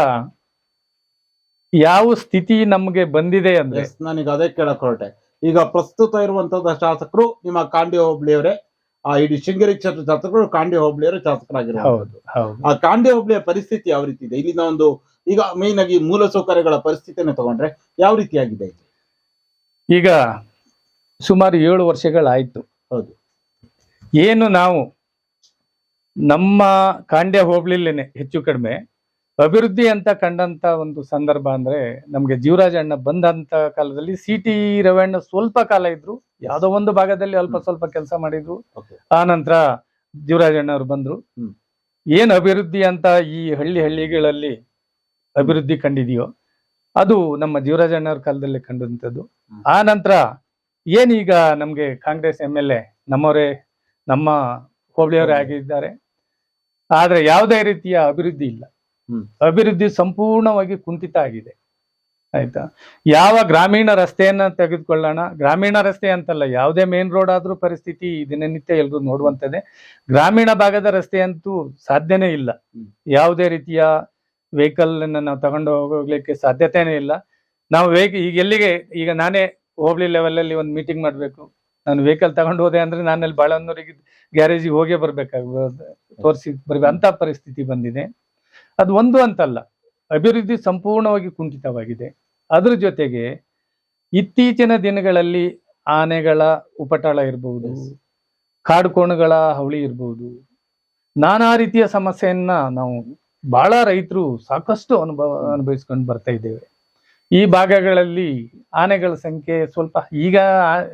ಯಾವ ಸ್ಥಿತಿ ನಮ್ಗೆ ಬಂದಿದೆ ಅಂದ್ರೆ ನಾನೀಗ ಅದೇ ಕೇಳಕ್ ಹೊರಟೆ. ಈಗ ಪ್ರಸ್ತುತ ಇರುವಂತಹ ಶಾಸಕರು ನಿಮ್ಮ ಕಾಂಡಿ ಹೋಬಳಿಯವರೇ. ಆ ಇಡೀ ಶೃಂಗೇರಿ ಕ್ಷೇತ್ರ ಶಾಸಕರು ಕಾಂಡಿ ಹೋಬಳಿಯವರ ಶಾಸಕರಾಗಿರುವಂತದ್ದು. ಹೌದು ಆ ಕಾಂಡಿ ಹೋಬಳಿಯ ಪರಿಸ್ಥಿತಿ ಯಾವ ರೀತಿ ಇದೆ? ಇಲ್ಲಿನ ಒಂದು ಈಗ ಮೇನ್ ಆಗಿ ಮೂಲ ಸೌಕರ್ಯಗಳ ಪರಿಸ್ಥಿತಿಯನ್ನು ತಗೊಂಡ್ರೆ ಯಾವ ರೀತಿಯಾಗಿದೆ ಈಗ ಸುಮಾರು ಏಳು ವರ್ಷಗಳಾಯ್ತು. ಹೌದು. ಏನು ನಾವು ನಮ್ಮ ಕಾಂಡ್ಯ ಹೋಬಳಿಲೇನೆ ಹೆಚ್ಚು ಕಡಿಮೆ. ಅಭಿವೃದ್ಧಿ ಅಂತ ಕಂಡಂತ ಒಂದು ಸಂದರ್ಭ ಅಂದ್ರೆ ನಮ್ಗೆ ಜೀವರಾಜ ಅಣ್ಣ ಬಂದಂತ ಕಾಲದಲ್ಲಿ ಸಿ ಟಿ ರವಣ್ಣ ಸ್ವಲ್ಪ ಕಾಲ ಇದ್ರು. ಯಾವ್ದೋ ಒಂದು ಭಾಗದಲ್ಲಿ ಅಲ್ಪ ಸ್ವಲ್ಪ ಕೆಲಸ ಮಾಡಿದ್ರು. ಆ ನಂತರ ಜೀವರಾಜ ಅಣ್ಣವ್ರು ಬಂದ್ರು. ಏನ್ ಅಭಿವೃದ್ಧಿ ಅಂತ ಈ ಹಳ್ಳಿ ಹಳ್ಳಿಗಳಲ್ಲಿ ಅಭಿವೃದ್ಧಿ ಕಂಡಿದೆಯೋ ಅದು ನಮ್ಮ ಜೀವರಾಜ ಅಣ್ಣವ್ರ ಕಾಲದಲ್ಲಿ ಕಂಡಂತದ್ದು. ಆ ನಂತರ ಏನೀಗ ನಮ್ಗೆ ಕಾಂಗ್ರೆಸ್ ಎಂ ಎಲ್ ಎ ನಮ್ಮವರೇ ನಮ್ಮ ಹೋಬಳಿಯವರೇ ಆಗಿದ್ದಾರೆ. ಆದ್ರೆ ಯಾವುದೇ ರೀತಿಯ ಅಭಿವೃದ್ಧಿ ಇಲ್ಲ. ಅಭಿವೃದ್ಧಿ ಸಂಪೂರ್ಣವಾಗಿ ಕುಂಠಿತ ಆಗಿದೆ. ಆಯ್ತಾ? ಯಾವ ಗ್ರಾಮೀಣ ರಸ್ತೆಯನ್ನ ತೆಗೆದುಕೊಳ್ಳೋಣ? ಗ್ರಾಮೀಣ ರಸ್ತೆ ಅಂತಲ್ಲ ಯಾವುದೇ ಮೇನ್ ರೋಡ್ ಆದ್ರೂ ಪರಿಸ್ಥಿತಿ ದಿನನಿತ್ಯ ಎಲ್ರು ನೋಡುವಂತದ್ದೇ ಗ್ರಾಮೀಣ ಭಾಗದ ರಸ್ತೆ ಅಂತೂ ಸಾಧ್ಯನೇ ಇಲ್ಲ. ಯಾವುದೇ ರೀತಿಯ ವೆಹಿಕಲ್ ನಾವು ತಗೊಂಡು ಹೋಗ್ಲಿಕ್ಕೆ ಸಾಧ್ಯತೆನೇ ಇಲ್ಲ. ನಾವು ವೆಹಿಕ ಈಗ ಎಲ್ಲಿಗೆ ಈಗ ನಾನೇ ಹೋಬಳಿ ಲೆವೆಲ್ ಅಲ್ಲಿ ಒಂದು ಮೀಟಿಂಗ್ ಮಾಡ್ಬೇಕು. ನಾನು ವೆಹಿಕಲ್ ತಗೊಂಡು ಹೋದೆ ಅಂದ್ರೆ ನಾನಲ್ಲಿ ಅಲ್ಲಿ ಬಾಳನ್ನೂರಿಗೆ ಗ್ಯಾರೇಜಿಗೆ ಹೋಗೇ ಬರ್ಬೇಕಾಗ್ಬೋದು ತೋರಿಸಿ ಬರ್ಬೇಕು ಅಂತ ಪರಿಸ್ಥಿತಿ ಬಂದಿದೆ. ಅದು ಒಂದು ಅಂತಲ್ಲ. ಅಭಿವೃದ್ಧಿ ಸಂಪೂರ್ಣವಾಗಿ ಕುಂಠಿತವಾಗಿದೆ. ಅದರ ಜೊತೆಗೆ ಇತ್ತೀಚಿನ ದಿನಗಳಲ್ಲಿ ಆನೆಗಳ ಉಪಟಳ ಇರಬಹುದು. ಕಾಡುಕೋಣಗಳ ಹವಳಿ ಇರಬಹುದು ನಾನಾ ರೀತಿಯ ಸಮಸ್ಯೆಯನ್ನ ನಾವು ಬಹಳ ರೈತರು ಸಾಕಷ್ಟು ಅನುಭವ ಅನುಭವಿಸ್ಕೊಂಡು ಬರ್ತಾ ಇದ್ದೇವೆ. ಈ ಭಾಗಗಳಲ್ಲಿ ಆನೆಗಳ ಸಂಖ್ಯೆ ಸ್ವಲ್ಪ ಈಗ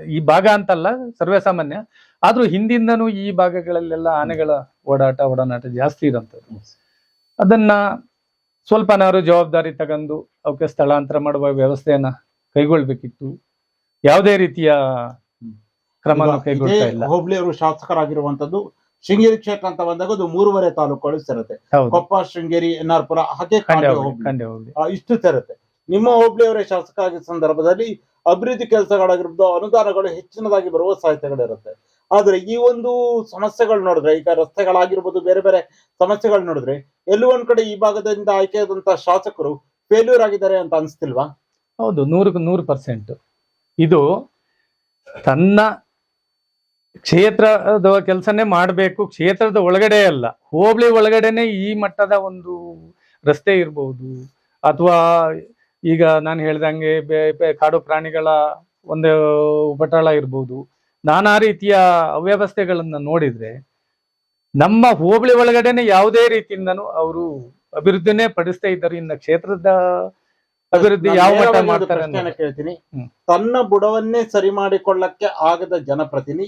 ಈ ಭಾಗ ಅಂತಲ್ಲ ಸರ್ವೇ ಸಾಮಾನ್ಯ ಆದ್ರೂ ಹಿಂದಿಂದನೂ ಈ ಭಾಗಗಳಲ್ಲೆಲ್ಲ ಆನೆಗಳ ಓಡಾಟ ಒಡನಾಟ ಜಾಸ್ತಿ ಇರೋಂಥದ್ದು. ಅದನ್ನ ಸ್ವಲ್ಪನಾದ್ರು ಜವಾಬ್ದಾರಿ ತಗೊಂಡು ಅವಕ್ಕೆ ಸ್ಥಳಾಂತರ ಮಾಡುವ ವ್ಯವಸ್ಥೆಯನ್ನ ಕೈಗೊಳ್ಬೇಕಿತ್ತು. ಯಾವುದೇ ರೀತಿಯ ಕ್ರಮ ಕೈಗೊಳ್ತಾ ಇಲ್ಲ. ಹೋಬಳಿ ಹೋಬಳಿಯವರು ಶಾಸಕರಾಗಿರುವಂತದ್ದು ಶೃಂಗೇರಿ ಕ್ಷೇತ್ರ ಅಂತ ಬಂದಾಗ ಅದು ಮೂರುವರೆ ತಾಲೂಕುಗಳು ಸೇರುತ್ತೆ. ಕೊಪ್ಪ ಶೃಂಗೇರಿ ಎನ್ ಪುರ ಹಾಗೆ ಇಷ್ಟು ಸೇರುತ್ತೆ. ನಿಮ್ಮ ಹೋಬಳಿಯವರೇ ಶಾಸಕ ಆಗಿದ್ದ ಸಂದರ್ಭದಲ್ಲಿ ಅಭಿವೃದ್ಧಿ ಕೆಲಸಗಳಾಗಿರ್ಬೋದು ಅನುದಾನಗಳು ಹೆಚ್ಚಿನದಾಗಿ ಬರುವ ಸಾಧ್ಯತೆಗಳಿರುತ್ತೆ. ಆದ್ರೆ ಈ ಒಂದು ಸಮಸ್ಯೆಗಳು ನೋಡಿದ್ರೆ, ಈಗ ರಸ್ತೆಗಳಾಗಿರ್ಬೋದು, ಬೇರೆ ಬೇರೆ ಸಮಸ್ಯೆಗಳು ನೋಡಿದ್ರೆ, ಎಲ್ಲೋ ಒಂದ್ ಕಡೆ ಈ ಭಾಗದಿಂದ ಆಯ್ಕೆಯಾದಂತಹ ಶಾಸಕರು ಫೇಲ್ಯೂರ್ ಆಗಿದ್ದಾರೆ ಅಂತ ಅನ್ಸ್ತಿಲ್ವಾ? ಹೌದು ನೂರಕ್ಕೆ ನೂರು ಪರ್ಸೆಂಟ್ ಇದು ತನ್ನ ಕ್ಷೇತ್ರದ ಕೆಲಸನೇ ಮಾಡಬೇಕು, ಕ್ಷೇತ್ರದ ಒಳಗಡೆ ಅಲ್ಲ, ಹೋಬಳಿ ಒಳಗಡೆನೆ ಈ ಮಟ್ಟದ ಒಂದು ರಸ್ತೆ ಇರ್ಬೋದು. ಅಥವಾ ಈಗ ನಾನು ಹೇಳ್ದಂಗೆ ಕಾಡು ಪ್ರಾಣಿಗಳ ಒಂದು ಉಪಟಳ ಇರ್ಬೋದು. ನಾನಾ ರೀತಿಯ ಅವ್ಯವಸ್ಥೆಗಳನ್ನ ನೋಡಿದ್ರೆ ನಮ್ಮ ಹೋಬಳಿ ಒಳಗಡೆನೆ ಯಾವುದೇ ರೀತಿಯಿಂದನೂ ಅವರು ಅಭಿವೃದ್ಧಿನೇ ಪಡಿಸ್ತಾ ಇದ್ದಾರೆ. ಇನ್ನು ಕ್ಷೇತ್ರದ ಅಭಿವೃದ್ಧಿ ಯಾವ ಮಟ್ಟ ಮಾಡ್ತಾರೆ. ಕೇಳ್ತೀನಿ. ತನ್ನ ಬುಡವನ್ನೇ ಸರಿ ಮಾಡಿಕೊಳ್ಳಕ್ಕೆ ಆಗದ ಜನಪ್ರತಿನಿ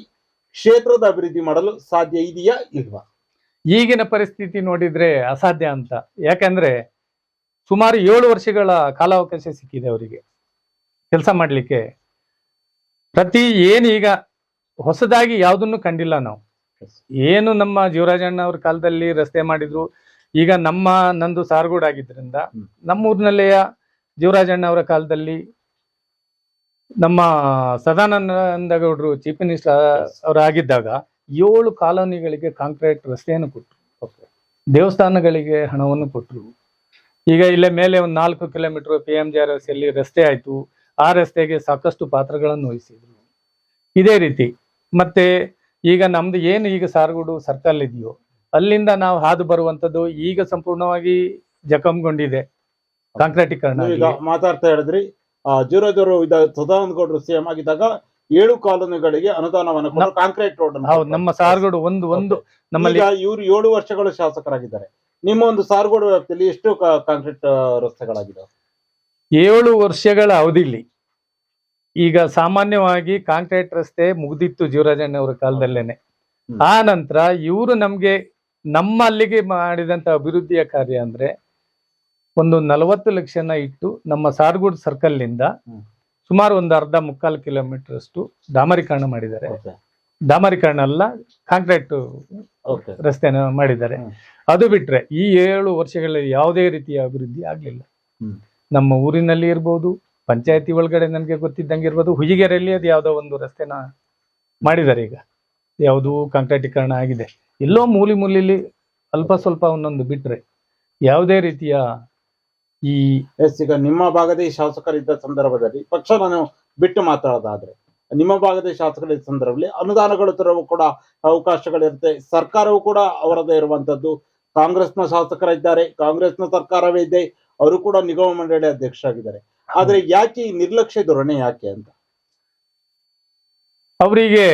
ಕ್ಷೇತ್ರದ ಅಭಿವೃದ್ಧಿ ಮಾಡಲು ಸಾಧ್ಯ ಇದೆಯಾ ಇಲ್ವಾ? ಈಗಿನ ಪರಿಸ್ಥಿತಿ ನೋಡಿದ್ರೆ ಅಸಾಧ್ಯ ಅಂತ. ಯಾಕಂದ್ರೆ ಸುಮಾರು ಏಳು ವರ್ಷಗಳ ಕಾಲಾವಕಾಶ ಸಿಕ್ಕಿದೆ ಅವರಿಗೆ. ಕೆಲಸ ಮಾಡ್ಲಿಕ್ಕೆ. ಪ್ರತಿ ಏನೀಗ ಹೊಸದಾಗಿ ಯಾವುದನ್ನು ಕಂಡಿಲ್ಲ ನಾವು. ಏನು ನಮ್ಮ ಜೀವರಾಜಣ್ಣ ಅವ್ರ ಕಾಲದಲ್ಲಿ ರಸ್ತೆ ಮಾಡಿದ್ರು ಈಗ ನಮ್ಮ ನಂದು ಸಾರಗೂಡ್ ಆಗಿದ್ರಿಂದ ಹ್ಮ್. ನಮ್ಮ ಊರಿನಲ್ಲಿಯ ಜೀವರಾಜಣ್ಣ ಅವರ ಕಾಲದಲ್ಲಿ ನಮ್ಮ ಸದಾನಂದಗೌಡರು ಚೀಫ್ ಮಿನಿಸ್ಟರ್ ಅವರಾಗಿದ್ದಾಗ ಏಳು ಕಾಲೋನಿಗಳಿಗೆ ಕಾಂಕ್ರೀಟ್ ರಸ್ತೆಯನ್ನು ಕೊಟ್ಟರು ದೇವಸ್ಥಾನಗಳಿಗೆ ಹಣವನ್ನು ಕೊಟ್ಟರು ಈಗ ಇಲ್ಲೇ ಮೇಲೆ ಒಂದು ನಾಲ್ಕು kilometre P M G R S ಅಲ್ಲಿ ರಸ್ತೆ ಆಯ್ತು. ಆ ರಸ್ತೆಗೆ ಸಾಕಷ್ಟು ಪಾತ್ರಗಳನ್ನು ವಹಿಸಿದ್ರು. ಇದೇ ರೀತಿ ಮತ್ತೆ ಈಗ ನಮ್ದು ಏನು ಈಗ ಸಾರಗೂಡು ಸರ್ಕಲ್ ಇದೆಯೋ ಅಲ್ಲಿಂದ ನಾವು ಹಾದು ಬರುವಂತದ್ದು ಈಗ ಸಂಪೂರ್ಣವಾಗಿ ಜಖಂಗೊಂಡಿದೆ. ಕಾಂಕ್ರೀಟೀಕರಣ ಈಗ ಮಾತಾಡ್ತಾ ಹೇಳಿದ್ರಿ ಆ ಜೀರೋ ಇದ ಸದಾನಂದ ಗೌಡರು ಸಿಎಂ ಆಗಿದ್ದಾಗ ಏಳು ಕಾಲೋನಿಗಳಿಗೆ ಅನುದಾನವನ್ನು ಕಾಂಕ್ರೀಟ್ ರೋಡ್ ಹೌದು ನಮ್ಮ ಸಾರ್ಗುಡು ಒಂದು ಒಂದು ನಮ್ಮಲ್ಲಿ ಇವರು ಏಳು ವರ್ಷಗಳು ಶಾಸಕರಾಗಿದ್ದಾರೆ. ನಿಮ್ಮ ಒಂದು ಸಾರಗೋಡು ವ್ಯಾಪ್ತಿಯಲ್ಲಿ ಎಷ್ಟು ಕಾಂಕ್ರೀಟ್ ರಸ್ತೆಗಳಾಗಿದೆ ರಸ್ತೆಗಳಾಗಿದ್ದಾವೆ ಏಳು ವರ್ಷಗಳ ಅವಧಿಲಿ ಈಗ ಸಾಮಾನ್ಯವಾಗಿ ಕಾಂಕ್ರೀಟ್ ರಸ್ತೆ ಮುಗ್ದಿತ್ತು ಜೀವರಾಜಣ್ಣ ಅವರ ಕಾಲದಲ್ಲೇನೆ ಆ ನಂತರ ಇವರು ನಮ್ಗೆ ನಮ್ಮ ಅಲ್ಲಿಗೆ ಮಾಡಿದಂತ ಅಭಿವೃದ್ಧಿಯ ಕಾರ್ಯ ಅಂದ್ರೆ ಒಂದು ನಲವತ್ತು ಲಕ್ಷನ ಇಟ್ಟು ನಮ್ಮ ಸಾರ್ಗುಡ್ ಸರ್ಕಲ್ನಿಂದ. ಸುಮಾರು ಒಂದು ಅರ್ಧ ಮುಕ್ಕಾಲು ಕಿಲೋಮೀಟರ್ ಅಷ್ಟು ಡಾಮರೀಕರಣ ಮಾಡಿದ್ದಾರೆ. ಡಾಮರೀಕರಣ ಅಲ್ಲ ಕಾಂಕ್ರೀಟ್ ರಸ್ತೆನ ಮಾಡಿದ್ದಾರೆ. ಅದು ಬಿಟ್ರೆ ಈ ಏಳು ವರ್ಷಗಳಲ್ಲಿ ಯಾವುದೇ ರೀತಿಯ ಅಭಿವೃದ್ಧಿ ಆಗ್ಲಿಲ್ಲ. ನಮ್ಮ ಊರಿನಲ್ಲಿ ಇರ್ಬೋದು ಪಂಚಾಯತಿ ಒಳಗಡೆ ನನಗೆ ಗೊತ್ತಿದ್ದಂಗೆ ಇರ್ಬೋದು ಹುಯಿಗೆರೆಯಲ್ಲಿ ಅದು ಯಾವುದೋ ಒಂದು ರಸ್ತೆನ ಮಾಡಿದ್ದಾರೆ ಈಗ. ಯಾವುದು ಕಾಂಕ್ರೀಟೀಕರಣ ಆಗಿದೆ. ಎಲ್ಲೋ ಮೂಲಿ ಮೂಲಿಲಿ ಅಲ್ಪ ಸ್ವಲ್ಪ ಒಂದೊಂದು ಬಿಟ್ರೆ ಯಾವುದೇ ರೀತಿಯ ಈ ಈಗ ನಿಮ್ಮ ಭಾಗದ ಶಾಸಕರಿದ್ದ ಸಂದರ್ಭದಲ್ಲಿ ಪಕ್ಷ ನಾನು ಬಿಟ್ಟು ಮಾತಾಡೋದಾದ್ರೆ, ನಿಮ್ಮ ಭಾಗದ ಶಾಸಕರಿದ್ದ ಸಂದರ್ಭದಲ್ಲಿ ಅನುದಾನಗಳು ತರುವ ಕೂಡ ಅವಕಾಶಗಳಿರುತ್ತೆ. ಸರ್ಕಾರವು ಕೂಡ ಅವರದೇ ಇರುವಂತದ್ದು ಕಾಂಗ್ರೆಸ್ನ ಶಾಸಕರಿದ್ದಾರೆ, ಕಾಂಗ್ರೆಸ್ನ ಸರ್ಕಾರವೇ ಇದೆ. ಅವರು ಕೂಡ ನಿಗಮ ಮಂಡಳಿ ಅಧ್ಯಕ್ಷರಾಗಿದ್ದಾರೆ. ಆದ್ರೆ ಯಾಕೆ ಈ ನಿರ್ಲಕ್ಷ್ಯ ಧೋರಣೆ ಯಾಕೆ ಅಂತ? ಅವರಿಗೆ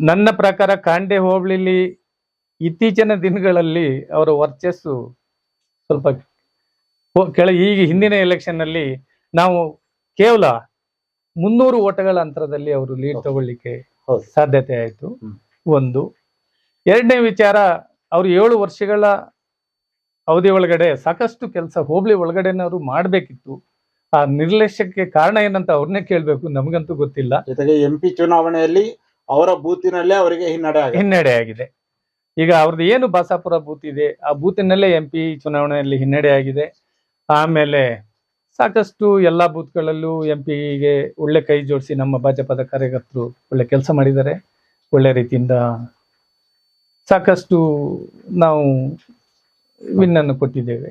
ನನ್ನ ಪ್ರಕಾರ ಕಾಂಡೆ ಹೋಬಳಿಲಿ ಇತ್ತೀಚಿನ ದಿನಗಳಲ್ಲಿ ಅವರ ವರ್ಚಸ್ಸು ಸ್ವಲ್ಪ ಕೆಳ ಈಗ ಹಿಂದಿನ ಎಲೆಕ್ಷನ್ನಲ್ಲಿ ನಾವು ಕೇವಲ ಮುನ್ನೂರು ಓಟಗಳ ಅಂತರದಲ್ಲಿ ಅವರು ಲೀಡ್. ತಗೊಳ್ಳಿಕ್ಕೆ ಸಾಧ್ಯತೆ ಆಯಿತು. ಒಂದು. ಎರಡನೇ ವಿಚಾರ ಅವರು ಏಳು ವರ್ಷಗಳ ಅವಧಿ ಒಳಗಡೆ ಸಾಕಷ್ಟು ಕೆಲಸ ಹೋಬಳಿ ಒಳಗಡೆನವರು ಮಾಡಬೇಕಿತ್ತು. ಆ ನಿರ್ಲಕ್ಷ್ಯಕ್ಕೆ ಕಾರಣ ಏನಂತ ಅವ್ರನ್ನೇ ಕೇಳಬೇಕು ನಮಗಂತೂ ಗೊತ್ತಿಲ್ಲ. ಜೊತೆಗೆ ಎಂ ಪಿ ಚುನಾವಣೆಯಲ್ಲಿ ಅವರ ಬೂತಿನಲ್ಲೇ ಅವರಿಗೆ ಹಿನ್ನಡೆ ಆಗಿದೆ. ಹಿನ್ನಡೆ ಆಗಿದೆ. ಈಗ ಅವ್ರದ್ದು ಏನು ಬಾಸಾಪುರ ಬೂತ್ ಇದೆ ಆ ಬೂತಿನಲ್ಲೇ ಎಂ ಪಿ ಚುನಾವಣೆಯಲ್ಲಿ ಹಿನ್ನಡೆ ಆಗಿದೆ. ಆಮೇಲೆ ಸಾಕಷ್ಟು ಎಲ್ಲಾ ಬೂತ್ಗಳಲ್ಲೂ ಎಂ ಪಿಗೆ ಒಳ್ಳೆ ಕೈ ಜೋಡಿಸಿ ನಮ್ಮ ಭಾಜಪದ ಕಾರ್ಯಕರ್ತರು ಒಳ್ಳೆ ಕೆಲಸ ಮಾಡಿದ್ದಾರೆ. ಒಳ್ಳೆ ರೀತಿಯಿಂದ ಸಾಕಷ್ಟು ನಾವು ವಿನ್ ಅನ್ನು ಕೊಟ್ಟಿದ್ದೇವೆ.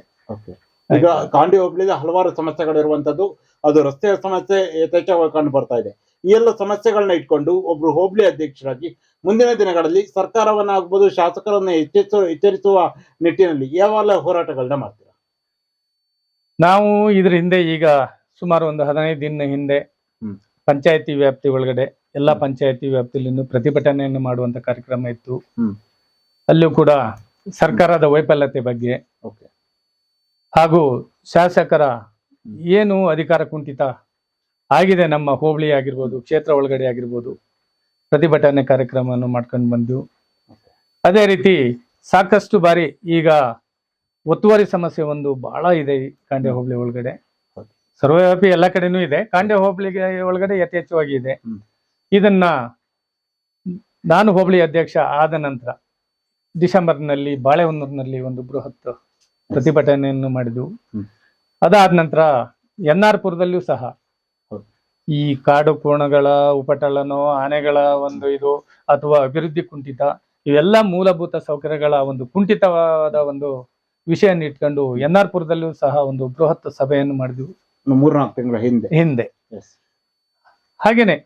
ಈಗ ಕಾಂಡಿ ಹೋಬಳಿಗೆ ಹಲವಾರು ಸಮಸ್ಯೆಗಳಿರುವಂತದ್ದು ಅದು ರಸ್ತೆಯ ಸಮಸ್ಯೆ ಯಥೇಚ್ಛವಾಗಿ ಕಂಡು ಬರ್ತಾ ಇದೆ. ಈ ಎಲ್ಲ ಸಮಸ್ಯೆಗಳನ್ನ ಇಟ್ಕೊಂಡು ಒಬ್ರು ಹೋಬಳಿ ಅಧ್ಯಕ್ಷರಾಗಿ ಮುಂದಿನ ದಿನಗಳಲ್ಲಿ ಸರ್ಕಾರವನ್ನ ಆಗ್ಬೋದು ಶಾಸಕರನ್ನ ಎಚ್ಚರಿಸುವ ಎಚ್ಚರಿಸುವ ನಿಟ್ಟಿನಲ್ಲಿ ಯಾವೆಲ್ಲ ಹೋರಾಟಗಳನ್ನ ಮಾಡ್ತೀರಾ? ನಾವು ಇದ್ರ ಹಿಂದೆ ಈಗ ಸುಮಾರು ಒಂದು ಹದಿನೈದು ದಿನ ಹಿಂದೆ. ಪಂಚಾಯತಿ ವ್ಯಾಪ್ತಿ ಒಳಗಡೆ ಎಲ್ಲಾ ಪಂಚಾಯತಿ ವ್ಯಾಪ್ತಿಯಲ್ಲಿ ಪ್ರತಿಭಟನೆಯನ್ನು ಮಾಡುವಂತ ಕಾರ್ಯಕ್ರಮ ಇತ್ತು. ಅಲ್ಲೂ ಕೂಡ ಸರ್ಕಾರದ ವೈಫಲ್ಯತೆ ಬಗ್ಗೆ. ಓಕೆ. ಹಾಗೂ ಶಾಸಕರ ಏನು ಅಧಿಕಾರ ಕುಂಠಿತ ಆಗಿದೆ ನಮ್ಮ ಹೋಬಳಿ ಆಗಿರ್ಬೋದು ಕ್ಷೇತ್ರ ಒಳಗಡೆ ಆಗಿರ್ಬೋದು ಪ್ರತಿಭಟನೆ ಕಾರ್ಯಕ್ರಮವನ್ನು ಮಾಡ್ಕೊಂಡು ಬಂದು. ಅದೇ ರೀತಿ ಸಾಕಷ್ಟು ಬಾರಿ ಈಗ ಒತ್ತುವರಿ ಸಮಸ್ಯೆ ಒಂದು ಬಹಳ ಇದೆ ಈ ಕಾಂಡ್ಯ ಹೋಬಳಿ ಒಳಗಡೆ. ಸರ್ವವ್ಯಾಪಿ ಎಲ್ಲ ಕಡೆನೂ ಇದೆ. ಕಾಂಡ್ಯ ಹೋಬಳಿಗೆ ಒಳಗಡೆ ಯಥೇಚ್ಛವಾಗಿ ಇದೆ. ಇದನ್ನ ನಾನು ಹೋಬಳಿ ಅಧ್ಯಕ್ಷ ಆದ ನಂತರ ಡಿಸೆಂಬರ್ನಲ್ಲಿ ಬಾಳೆಹೊನ್ನೂರಿನಲ್ಲಿ ಒಂದು ಬೃಹತ್ ಪ್ರತಿಭಟನೆಯನ್ನು ಮಾಡಿದ್ವು. ಅದಾದ ನಂತರ ಎನ್ ಆರ್ ಪುರದಲ್ಲಿಯೂ ಸಹ ಈ ಕಾಡು ಕೋಣಗಳ ಉಪಟಳನೋ ಆನೆಗಳ ಒಂದು ಇದು ಅಥವಾ ಅಭಿವೃದ್ಧಿ ಕುಂಠಿತ ಇವೆಲ್ಲ ಮೂಲಭೂತ ಸೌಕರ್ಯಗಳ ಒಂದು ಕುಂಠಿತವಾದ ಒಂದು ವಿಷಯವನ್ನು ಇಟ್ಕೊಂಡು ಎನ್ ಆರ್ ಪುರದಲ್ಲೂ ಸಹ ಒಂದು ಬೃಹತ್ ಸಭೆಯನ್ನು ಮಾಡಿದ್ವು. ಮೂರ್ನಾಲ್ಕು ತಿಂಗಳ ಹಿಂದೆ. ಹಿಂದೆ. ಹಾಗೇನೆ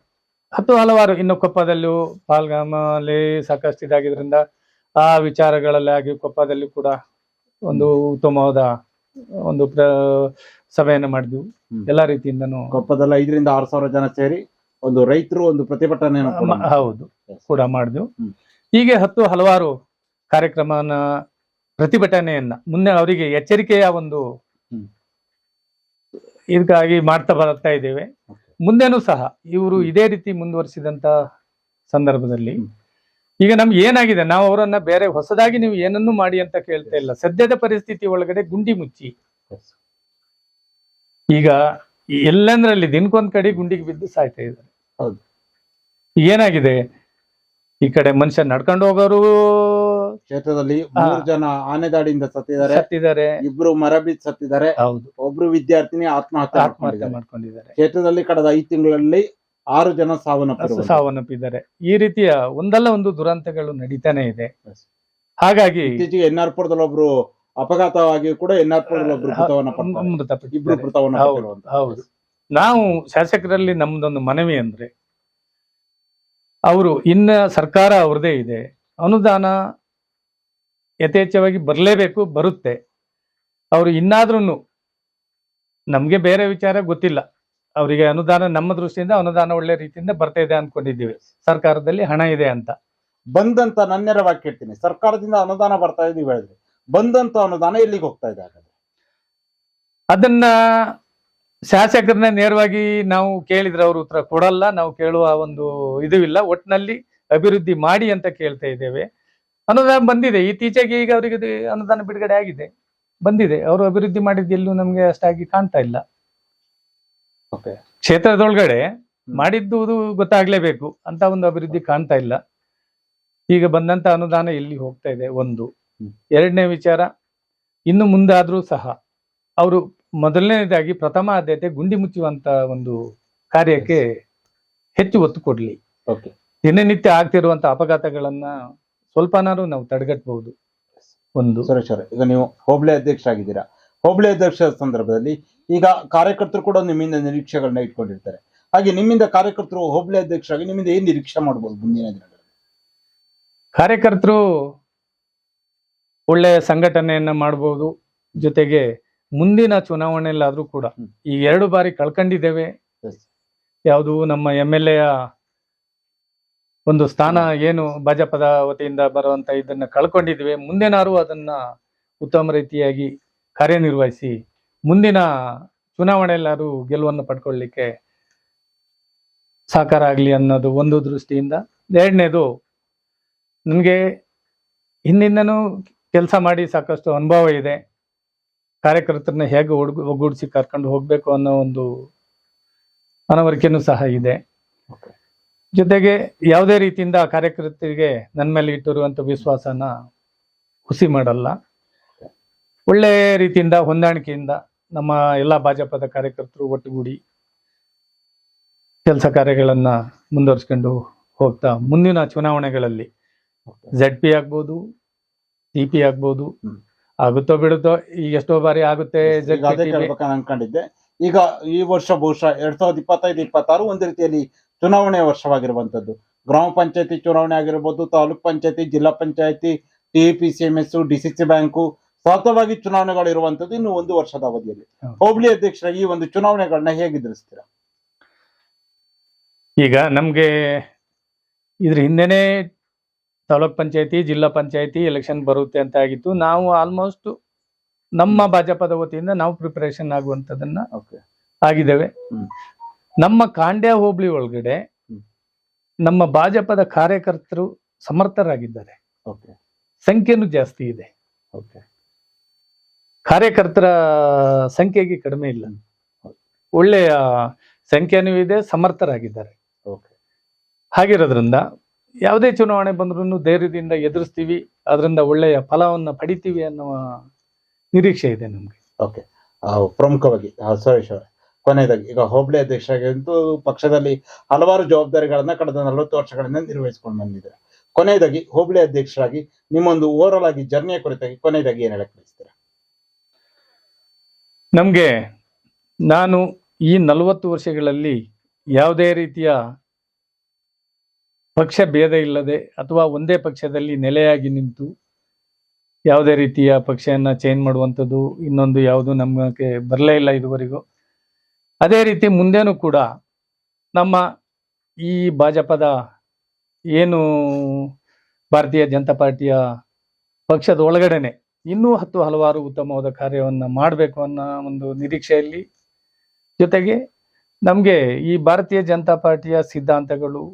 ಹತ್ತು ಹಲವಾರು ಇನ್ನು ಕೊಪ್ಪದಲ್ಲೂ ಪಾಲ್ಗಾಮಲ್ಲಿ ಸಾಕಷ್ಟು ಇದಾಗಿದ್ರಿಂದ ಆ ವಿಚಾರಗಳಲ್ಲಿ ಆಗಿ ಕೊಪ್ಪದಲ್ಲಿ ಕೂಡ ಒಂದು ಉತ್ತಮವಾದ ಒಂದು ಪ್ರ ಸಭೆಯನ್ನು ಮಾಡಿದ್ವು. ಎಲ್ಲ ರೀತಿಯಿಂದನೂ ಕೊಪ್ಪದಲ್ಲಿ ಐದರಿಂದ ಆರು ಸಾವಿರ ಜನ ಸೇರಿ ಒಂದು ರೈತರು ಒಂದು ಪ್ರತಿಭಟನೆ ಹೌದು. ಕೂಡ ಮಾಡಿದ್ವು. ಹೀಗೆ ಹತ್ತು ಹಲವಾರು ಕಾರ್ಯಕ್ರಮನ ಪ್ರತಿಭಟನೆಯನ್ನ ಮುಂದೆ ಅವರಿಗೆ ಎಚ್ಚರಿಕೆಯ ಒಂದು ಇದಕ್ಕಾಗಿ ಮಾಡ್ತಾ ಬರ್ತಾ ಇದ್ದೇವೆ. ಮುಂದೇನು ಸಹ ಇವರು ಇದೇ ರೀತಿ ಮುಂದುವರಿಸಿದಂತ ಸಂದರ್ಭದಲ್ಲಿ. ಈಗ ನಮ್ಗೆ ಏನಾಗಿದೆ? ನಾವು ಅವರನ್ನ ಬೇರೆ ಹೊಸದಾಗಿ ನೀವು ಏನನ್ನೂ ಮಾಡಿ ಅಂತ ಕೇಳ್ತಾ ಇಲ್ಲ. ಸದ್ಯದ ಪರಿಸ್ಥಿತಿ ಒಳಗಡೆ ಗುಂಡಿ ಮುಚ್ಚಿ. ಈಗ ಎಲ್ಲಂದ್ರಲ್ಲಿ ದಿನಕ್ಕೊಂದ್ ಕಡೆ ಗುಂಡಿಗೆ ಬಿದ್ದು ಸಾಯ್ತಾ ಇದ್ದಾರೆ. ಏನಾಗಿದೆ? ಈ ಕಡೆ ಮನುಷ್ಯ ನಡ್ಕೊಂಡು ಹೋಗೋರು ಕ್ಷೇತ್ರದಲ್ಲಿ ಮೂರು ಜನ ಆನೆ ದಾಡಿಯಿಂದ ಸತ್ತಿದ್ದಾರೆ. ಸತ್ತಿದ್ದಾರೆ. ಇಬ್ರು ಮರ ಬಿದ್ದು ಸತ್ತಿದ್ದಾರೆ. ಹೌದು. ಒಬ್ರು ವಿದ್ಯಾರ್ಥಿನಿ ಆತ್ಮಹತ್ಯೆ ಮಾಡ್ಕೊಂಡಿದ್ದಾರೆ. ಕ್ಷೇತ್ರದಲ್ಲಿ ಕಳೆದ ಐದು ತಿಂಗಳಲ್ಲಿ ಆರು ಜನ ಸಾವನ್ನಪ್ಪಿರುವುದು ಸಾವನ್ನಪ್ಪಿದ್ದಾರೆ. ಈ ರೀತಿಯ ಒಂದಲ್ಲ ಒಂದು ದುರಂತಗಳು ನಡೀತಾನೆ ಇದೆ. ಹಾಗಾಗಿ ಇತ್ತೀಚೆಗೆ ಎನ್ ಆರ್ ಪುರದಲ್ಲಿ ಒಬ್ರು ಅಪಘಾತವಾಗಿ ಕೂಡ ಎನ್ ಆರ್ ಪುರದಲ್ಲಿ ಒಬ್ರು ಮೃತವನ್ನ ಪಡ್ತಾರೆ ಇಬ್ರು ಮೃತವನ್ನ ಹೌದು, ಹೌದು. ನಾವು ಶಾಸಕರಲ್ಲಿ ನಮ್ದೊಂದು ಮನವಿ ಅಂದ್ರೆ ಅವರು ಇನ್ನ ಸರ್ಕಾರ ಅವ್ರದೇ ಇದೆ. ಅನುದಾನ ಯಥೇಚ್ಛವಾಗಿ ಬರಲೇಬೇಕು ಬರುತ್ತೆ. ಅವರು ಇನ್ನಾದ್ರೂ ನಮ್ಗೆ ಬೇರೆ ವಿಚಾರ ಗೊತ್ತಿಲ್ಲ. ಅವರಿಗೆ ಅನುದಾನ ನಮ್ಮ ದೃಷ್ಟಿಯಿಂದ ಅನುದಾನ ಒಳ್ಳೆ ರೀತಿಯಿಂದ ಬರ್ತಾ ಇದೆ ಅನ್ಕೊಂಡಿದ್ದೀವಿ. ಸರ್ಕಾರದಲ್ಲಿ ಹಣ ಇದೆ ಅಂತ. ಬಂದಂತ ನನ್ನೆರ ವಾಕ್ಯ ಹೇಳ್ತೀನಿ. ಸರ್ಕಾರದಿಂದ ಅನುದಾನ ಬರ್ತಾ ಇದೀವಿ ಹೇಳಿದ್ರೆ ಹೇಳಿದ್ರಿ. ಬಂದಂತ ಅನುದಾನ ಎಲ್ಲಿಗೆ ಹೋಗ್ತಾ ಇದೆ ಹಾಗಾದ್ರೆ? ಅದನ್ನ ಶಾಸಕರನ್ನ ನೇರವಾಗಿ ನಾವು ಕೇಳಿದ್ರೆ ಅವರು ಉತ್ತರ ಕೊಡಲ್ಲ. ನಾವು ಕೇಳುವ ಒಂದು ಇದು ಇಲ್ಲ. ಒಟ್ಟಿನಲ್ಲಿ ಅಭಿವೃದ್ಧಿ ಮಾಡಿ ಅಂತ ಕೇಳ್ತಾ ಇದ್ದೇವೆ. ಅನುದಾನ ಬಂದಿದೆ. ಇತ್ತೀಚೆಗೆ ಈಗ ಅವರಿಗೆ ಅನುದಾನ ಬಿಡುಗಡೆ ಆಗಿದೆ. ಬಂದಿದೆ. ಅವರು ಅಭಿವೃದ್ಧಿ ಮಾಡಿದ್ದು ಎಲ್ಲೂ ನಮ್ಗೆ ಅಷ್ಟಾಗಿ ಕಾಣ್ತಾ ಇಲ್ಲ. ಕ್ಷೇತ್ರದೊಳಗಡೆ ಮಾಡಿದ್ದು ಗೊತ್ತಾಗ್ಲೇಬೇಕು ಅಂತ ಒಂದು ಅಭಿವೃದ್ಧಿ ಕಾಣ್ತಾ ಇಲ್ಲ. ಈಗ ಬಂದಂತ ಅನುದಾನ ಎಲ್ಲಿ ಹೋಗ್ತಾ ಇದೆ? ಒಂದು. ಎರಡನೇ ವಿಚಾರ ಇನ್ನು ಮುಂದಾದ್ರೂ ಸಹ ಅವರು ಮೊದಲನೇದಾಗಿ ಪ್ರಥಮ ಆದ್ಯತೆ ಗುಂಡಿ ಮುಚ್ಚುವಂತ ಒಂದು ಕಾರ್ಯಕ್ಕೆ ಹೆಚ್ಚು ಒತ್ತು ಕೊಡ್ಲಿ. ಓಕೆ ದಿನನಿತ್ಯ ಆಗ್ತಿರುವಂತ ಅಪಘಾತಗಳನ್ನ ಸ್ವಲ್ಪನಾರು ನಾವು ತಡೆಗಟ್ಟಬಹುದು ಒಂದು. ಸರಿ ಸರಿ. ಈಗ ನೀವು ಹೋಬಳಿ ಅಧ್ಯಕ್ಷರಾಗಿದ್ದೀರಾ? ಹೋಬಳಿ ಅಧ್ಯಕ್ಷ ಸಂದರ್ಭದಲ್ಲಿ ಈಗ ಕಾರ್ಯಕರ್ತರು ಕೂಡ ನಿಮ್ಮಿಂದ ನಿರೀಕ್ಷೆಗಳನ್ನ ಇಟ್ಕೊಂಡಿರ್ತಾರೆ. ಹಾಗೆ ನಿಮ್ಮಿಂದ ಕಾರ್ಯಕರ್ತರು ಹೋಬಳಿ ಅಧ್ಯಕ್ಷರಾಗಿ ನಿಮ್ಮಿಂದ ಏನ್ ನಿರೀಕ್ಷೆ ಮಾಡ್ಬೋದು ಮುಂದಿನ ದಿನಗಳಲ್ಲಿ? ಕಾರ್ಯಕರ್ತರು ಒಳ್ಳೆಯ ಸಂಘಟನೆಯನ್ನ ಮಾಡಬಹುದು ಜೊತೆಗೆ ಮುಂದಿನ ಚುನಾವಣೆಯಲ್ಲಾದ್ರೂ ಕೂಡ ಈ ಎರಡು ಬಾರಿ ಕಳ್ಕೊಂಡಿದ್ದೇವೆ. ಯಾವುದು ನಮ್ಮ ಎಂ ಎಲ್ ಎಯ ಒಂದು ಸ್ಥಾನ ಏನು ಭಾಜಪದ ವತಿಯಿಂದ ಬರುವಂತ ಇದನ್ನ ಕಳ್ಕೊಂಡಿದ್ವಿ ಮುಂದೆನಾರು ಅದನ್ನ ಉತ್ತಮ ರೀತಿಯಾಗಿ ಕಾರ್ಯನಿರ್ವಹಿಸಿ ಮುಂದಿನ ಚುನಾವಣೆಯಲ್ಲಿ ಅದು ಗೆಲುವನ್ನು ಪಡ್ಕೊಳ್ಳಿಕ್ಕೆ ಸಹಕಾರ ಆಗಲಿ ಅನ್ನೋದು ಒಂದು ದೃಷ್ಟಿಯಿಂದ. ಎರಡನೇದು ನನಗೆ ಹಿಂದಿಂದನೂ ಕೆಲಸ ಮಾಡಿ ಸಾಕಷ್ಟು ಅನುಭವ ಇದೆ. ಕಾರ್ಯಕರ್ತರನ್ನ ಹೇಗೆ ಒಡ್ಗು ಒಗ್ಗೂಡಿಸಿ ಕರ್ಕೊಂಡು ಹೋಗ್ಬೇಕು ಅನ್ನೋ ಒಂದು ಮನವರಿಕೆನೂ ಸಹ ಇದೆ. ಜೊತೆಗೆ ಯಾವುದೇ ರೀತಿಯಿಂದ ಕಾರ್ಯಕರ್ತರಿಗೆ ನನ್ನ ಮೇಲೆ ಇಟ್ಟಿರುವಂತ ವಿಶ್ವಾಸನ ಹುಸಿ ಮಾಡಲ್ಲ. ಒಳ್ಳೆ ರೀತಿಯಿಂದ ಹೊಂದಾಣಿಕೆಯಿಂದ ನಮ್ಮ ಎಲ್ಲ ಭಾಜಪದ ಕಾರ್ಯಕರ್ತರು ಒಟ್ಟುಗೂಡಿ ಕೆಲಸ ಕಾರ್ಯಗಳನ್ನ ಮುಂದುವರಿಸ್ಕೊಂಡು ಹೋಗ್ತಾ ಮುಂದಿನ ಚುನಾವಣೆಗಳಲ್ಲಿ ಝೆಡ್ ಪಿ ಆಗ್ಬೋದು ಟಿ ಪಿ ಆಗ್ಬೋದು ಆಗುತ್ತೋ ಬಿಡುತ್ತೋ ಈಗ ಎಷ್ಟೋ ಬಾರಿ ಆಗುತ್ತೆ ಅನ್ಕೊಂಡಿದ್ದೆ. ಈಗ ಈ ವರ್ಷ ಬಹುಶಃ ಎರಡ್ ಸಾವಿರದ ಇಪ್ಪತ್ತೈದು ಇಪ್ಪತ್ತಾರು ಒಂದು ರೀತಿಯಲ್ಲಿ ಚುನಾವಣೆ ವರ್ಷವಾಗಿರುವಂತದ್ದು ಗ್ರಾಮ ಪಂಚಾಯತಿ ಚುನಾವಣೆ ಆಗಿರ್ಬೋದು ತಾಲೂಕ್ ಪಂಚಾಯತಿ ಜಿಲ್ಲಾ ಪಂಚಾಯತಿ T P C M S D C C bank ಸತತವಾಗಿ ಚುನಾವಣೆಗಳು ಇರುವಂತದ್ದು ಇನ್ನು ಒಂದು ವರ್ಷದ ಅವಧಿಯಲ್ಲಿ. ಹೋಬಳಿ ಅಧ್ಯಕ್ಷರಾಗಿ ಈ ಒಂದು ಚುನಾವಣೆಗಳನ್ನ ಹೇಗೆ ಎದುರಿಸ್ತೀರಾ? ಈಗ ನಮ್ಗೆ ಇದ್ರ ಹಿಂದೆನೆ ತಾಲೂಕ್ ಪಂಚಾಯತಿ ಜಿಲ್ಲಾ ಪಂಚಾಯತಿ ಎಲೆಕ್ಷನ್ ಬರುತ್ತೆ ಅಂತ ಆಗಿತ್ತು. ನಾವು ಆಲ್ಮೋಸ್ಟ್ ನಮ್ಮ ಭಾಜಪದ ವತಿಯಿಂದ ನಾವು ಪ್ರಿಪರೇಷನ್ ಆಗುವಂತದನ್ನ ಓಕೆ ಆಗಿದ್ದೇವೆ. ನಮ್ಮ ಕಾಂಡ್ಯ ಹೋಬಳಿ ಒಳಗಡೆ ನಮ್ಮ ಭಾಜಪದ ಕಾರ್ಯಕರ್ತರು ಸಮರ್ಥರಾಗಿದ್ದಾರೆ. ಸಂಖ್ಯೆನೂ ಜಾಸ್ತಿ ಇದೆ. ಓಕೆ ಕಾರ್ಯಕರ್ತರ ಸಂಖ್ಯೆಗೆ ಕಡಿಮೆ ಇಲ್ಲ. ಒಳ್ಳೆಯ ಸಂಖ್ಯೆನೂ ಇದೆ ಸಮರ್ಥರಾಗಿದ್ದಾರೆ. ಓಕೆ ಹಾಗಿರೋದ್ರಿಂದ ಯಾವುದೇ ಚುನಾವಣೆ ಬಂದ್ರೂ ಧೈರ್ಯದಿಂದ ಎದುರಿಸ್ತೀವಿ ಅದರಿಂದ ಒಳ್ಳೆಯ ಫಲವನ್ನ ಪಡಿತೀವಿ ಅನ್ನುವ ನಿರೀಕ್ಷೆ ಇದೆ ನಮಗೆ. ಓಕೆ ಪ್ರಮುಖವಾಗಿ ಸುರೇಶ್ ಅವರೇ ಕೊನೆಯದಾಗಿ ಈಗ ಹೋಬಳಿ ಅಧ್ಯಕ್ಷ ಪಕ್ಷದಲ್ಲಿ ಹಲವಾರು ಜವಾಬ್ದಾರಿಗಳನ್ನ ಕಳೆದ ನಲವತ್ತು ವರ್ಷಗಳಿಂದ ನಿರ್ವಹಿಸಿಕೊಂಡು ಬಂದಿದ್ದಾರೆ. ಕೊನೆಯದಾಗಿ ಹೋಬಳಿ ಅಧ್ಯಕ್ಷರಾಗಿ ನಿಮ್ಮೊಂದು ಓವರ್ ಆಗಿ ಜರ್ನಿಯ ಕುರಿತಾಗಿ ಕೊನೆಯದಾಗಿ ಏನ್ ಹೇಳಕ್ ಬಯಸ್ತೀರಾ? ನಮ್ಗೆ ನಾನು ಈ ನಲವತ್ತು ವರ್ಷಗಳಲ್ಲಿ ಯಾವುದೇ ರೀತಿಯ ಪಕ್ಷ ಭೇದ ಇಲ್ಲದೆ ಅಥವಾ ಒಂದೇ ಪಕ್ಷದಲ್ಲಿ ನೆಲೆಯಾಗಿ ನಿಂತು ಯಾವುದೇ ರೀತಿಯ ಪಕ್ಷವನ್ನು ಚೇಂಜ್ ಮಾಡುವಂಥದ್ದು ಇನ್ನೊಂದು ಯಾವುದು ನಮಗೆ ಬರಲೇ ಇಲ್ಲ ಇದುವರೆಗೂ. ಅದೇ ರೀತಿ ಮುಂದೇನೂ ಕೂಡ ನಮ್ಮ ಈ ಭಾಜಪದ ಏನು ಭಾರತೀಯ ಜನತಾ ಪಾರ್ಟಿಯ ಪಕ್ಷದ ಒಳಗಡೆನೆ ಇನ್ನೂ ಹತ್ತು ಹಲವಾರು ಉತ್ತಮವಾದ ಕಾರ್ಯವನ್ನು ಮಾಡಬೇಕು ಅನ್ನೋ ಒಂದು ನಿರೀಕ್ಷೆಯಲ್ಲಿ ಜೊತೆಗೆ ನಮಗೆ ಈ ಭಾರತೀಯ ಜನತಾ ಪಾರ್ಟಿಯ ಸಿದ್ಧಾಂತಗಳು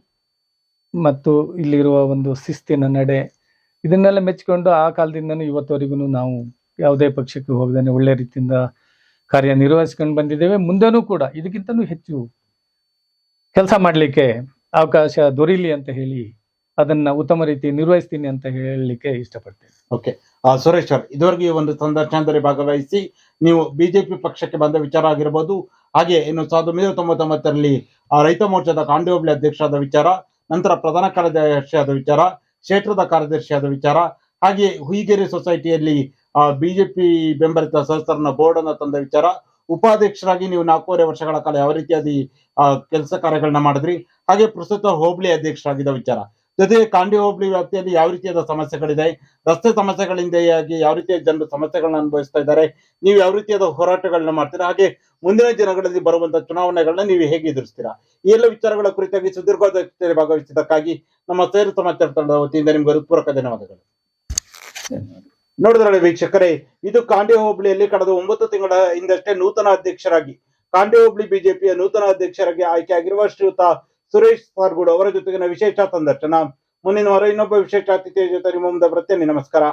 ಮತ್ತು ಇಲ್ಲಿರುವ ಒಂದು ಶಿಸ್ತಿನ ನಡೆ ಇದನ್ನೆಲ್ಲ ಮೆಚ್ಚಿಕೊಂಡು ಆ ಕಾಲದಿಂದನೂ ಇವತ್ತವರೆಗೂ ನಾವು ಯಾವುದೇ ಪಕ್ಷಕ್ಕೆ ಹೋಗದೇ ಒಳ್ಳೆ ರೀತಿಯಿಂದ ಕಾರ್ಯನಿರ್ವಹಿಸ್ಕೊಂಡು ಬಂದಿದ್ದೇವೆ. ಮುಂದೆನೂ ಕೂಡ ಇದಕ್ಕಿಂತಲೂ ಹೆಚ್ಚು ಕೆಲಸ ಮಾಡಲಿಕ್ಕೆ ಅವಕಾಶ ದೊರೀಲಿ ಅಂತ ಹೇಳಿ ಅದನ್ನ ಉತ್ತಮ ರೀತಿ ನಿರ್ವಹಿಸ್ತೀನಿ ಅಂತ ಹೇಳಲಿಕ್ಕೆ ಇಷ್ಟಪಡ್ತೇನೆ. ಓಕೆ. ಸುರೇಶ್ ಸರ್ ಇದುವರೆಗೆ ಒಂದು ಸಂದರ್ಶನದಲ್ಲಿ ಭಾಗವಹಿಸಿ ನೀವು ಬಿಜೆಪಿ ಪಕ್ಷಕ್ಕೆ ಬಂದ ವಿಚಾರ ಆಗಿರ್ಬೋದು, ಹಾಗೆ ಇನ್ನು ಸಾವಿರದ ಒಂಬೈನೂರ ತೊಂಬತ್ತೊಂಬತ್ತರಲ್ಲಿ ರೈತ ಮೋರ್ಚಾದ ಕಾಂಡಿ ಹೋಬಳಿ ಅಧ್ಯಕ್ಷರಾದ ವಿಚಾರ, ನಂತರ ಪ್ರಧಾನ ಕಾರ್ಯದರ್ಶಿಯಾದ ವಿಚಾರ, ಕ್ಷೇತ್ರದ ಕಾರ್ಯದರ್ಶಿಯಾದ ವಿಚಾರ, ಹಾಗೆ ಹುಯಿಗೆರೆ ಸೊಸೈಟಿಯಲ್ಲಿ ಬಿಜೆಪಿ ಬೆಂಬಲಿತ ಸದಸ್ಯರನ್ನ ಬೋರ್ಡ್ ಅನ್ನ ತಂದ ವಿಚಾರ, ಉಪಾಧ್ಯಕ್ಷರಾಗಿ ನೀವು ನಾಲ್ಕೂವರೆ ವರ್ಷಗಳ ಕಾಲ ಯಾವ ರೀತಿಯಾದಿ ಕೆಲಸ ಕಾರ್ಯಗಳನ್ನ ಮಾಡಿದ್ರಿ, ಹಾಗೆ ಪ್ರಸ್ತುತ ಹೋಬಳಿ ಅಧ್ಯಕ್ಷರಾಗಿದ್ದ ವಿಚಾರ. ಜೊತೆಗೆ ಕಾಂಡಿ ಹೋಬಳಿ ವ್ಯಾಪ್ತಿಯಲ್ಲಿ ಯಾವ ರೀತಿಯಾದ ಸಮಸ್ಯೆಗಳಿದೆ? ರಸ್ತೆ ಸಮಸ್ಯೆಗಳಿಂದಾಗಿ ಯಾವ ರೀತಿಯ ಜನರು ಸಮಸ್ಯೆಗಳನ್ನ ಅನುಭವಿಸ್ತಾ ಇದ್ದಾರೆ? ನೀವು ಯಾವ ರೀತಿಯಾದ ಹೋರಾಟಗಳನ್ನ ಮಾಡ್ತೀರಾ? ಹಾಗೆ ಮುಂದಿನ ದಿನಗಳಲ್ಲಿ ಬರುವಂತಹ ಚುನಾವಣೆಗಳನ್ನ ನೀವು ಹೇಗೆ ಎದುರಿಸ್ತೀರಾ? ಈ ಎಲ್ಲ ವಿಚಾರಗಳ ಕುರಿತಾಗಿ ಸುದೀರ್ಘದಲ್ಲಿ ಭಾಗವಹಿಸಿದ್ದಕ್ಕಾಗಿ ನಮ್ಮ ಸೇರು ಸಮಾಚಾರ ತಂಡದ ವತಿಯಿಂದ ನಿಮ್ಗೆ ಹೃತ್ಪೂರ್ವಕ ಧನ್ಯವಾದಗಳು. ನೋಡಿದ್ರಲ್ಲ ವೀಕ್ಷಕರೇ, ಇದು ಕಾಂಡಿ ಹೋಬಳಿಯಲ್ಲಿ ಕಳೆದ ಒಂಬತ್ತು ತಿಂಗಳ ಹಿಂದಷ್ಟೇ ನೂತನ ಅಧ್ಯಕ್ಷರಾಗಿ, ಕಾಂಡಿ ಹೋಬಳಿ ಬಿಜೆಪಿಯ ನೂತನ ಅಧ್ಯಕ್ಷರಾಗಿ ಆಯ್ಕೆಯಾಗಿರುವ ಶ್ರೀಯುತ ಸುರೇಶ್ ಸಾರ್ಗುಡ್ ಅವರ ಜೊತೆಗಿನ ವಿಶೇಷ ಸಂದರ್ಶನ ಮುಂದಿನ ವಾರ ಇನ್ನೊಬ್ಬ ವಿಶೇಷ ಅತಿಥಿಯ ಜೊತೆ ನಿಮ್ಮ ಮುಂದೆ ಬರ್ತೇನೆ ನಮಸ್ಕಾರ.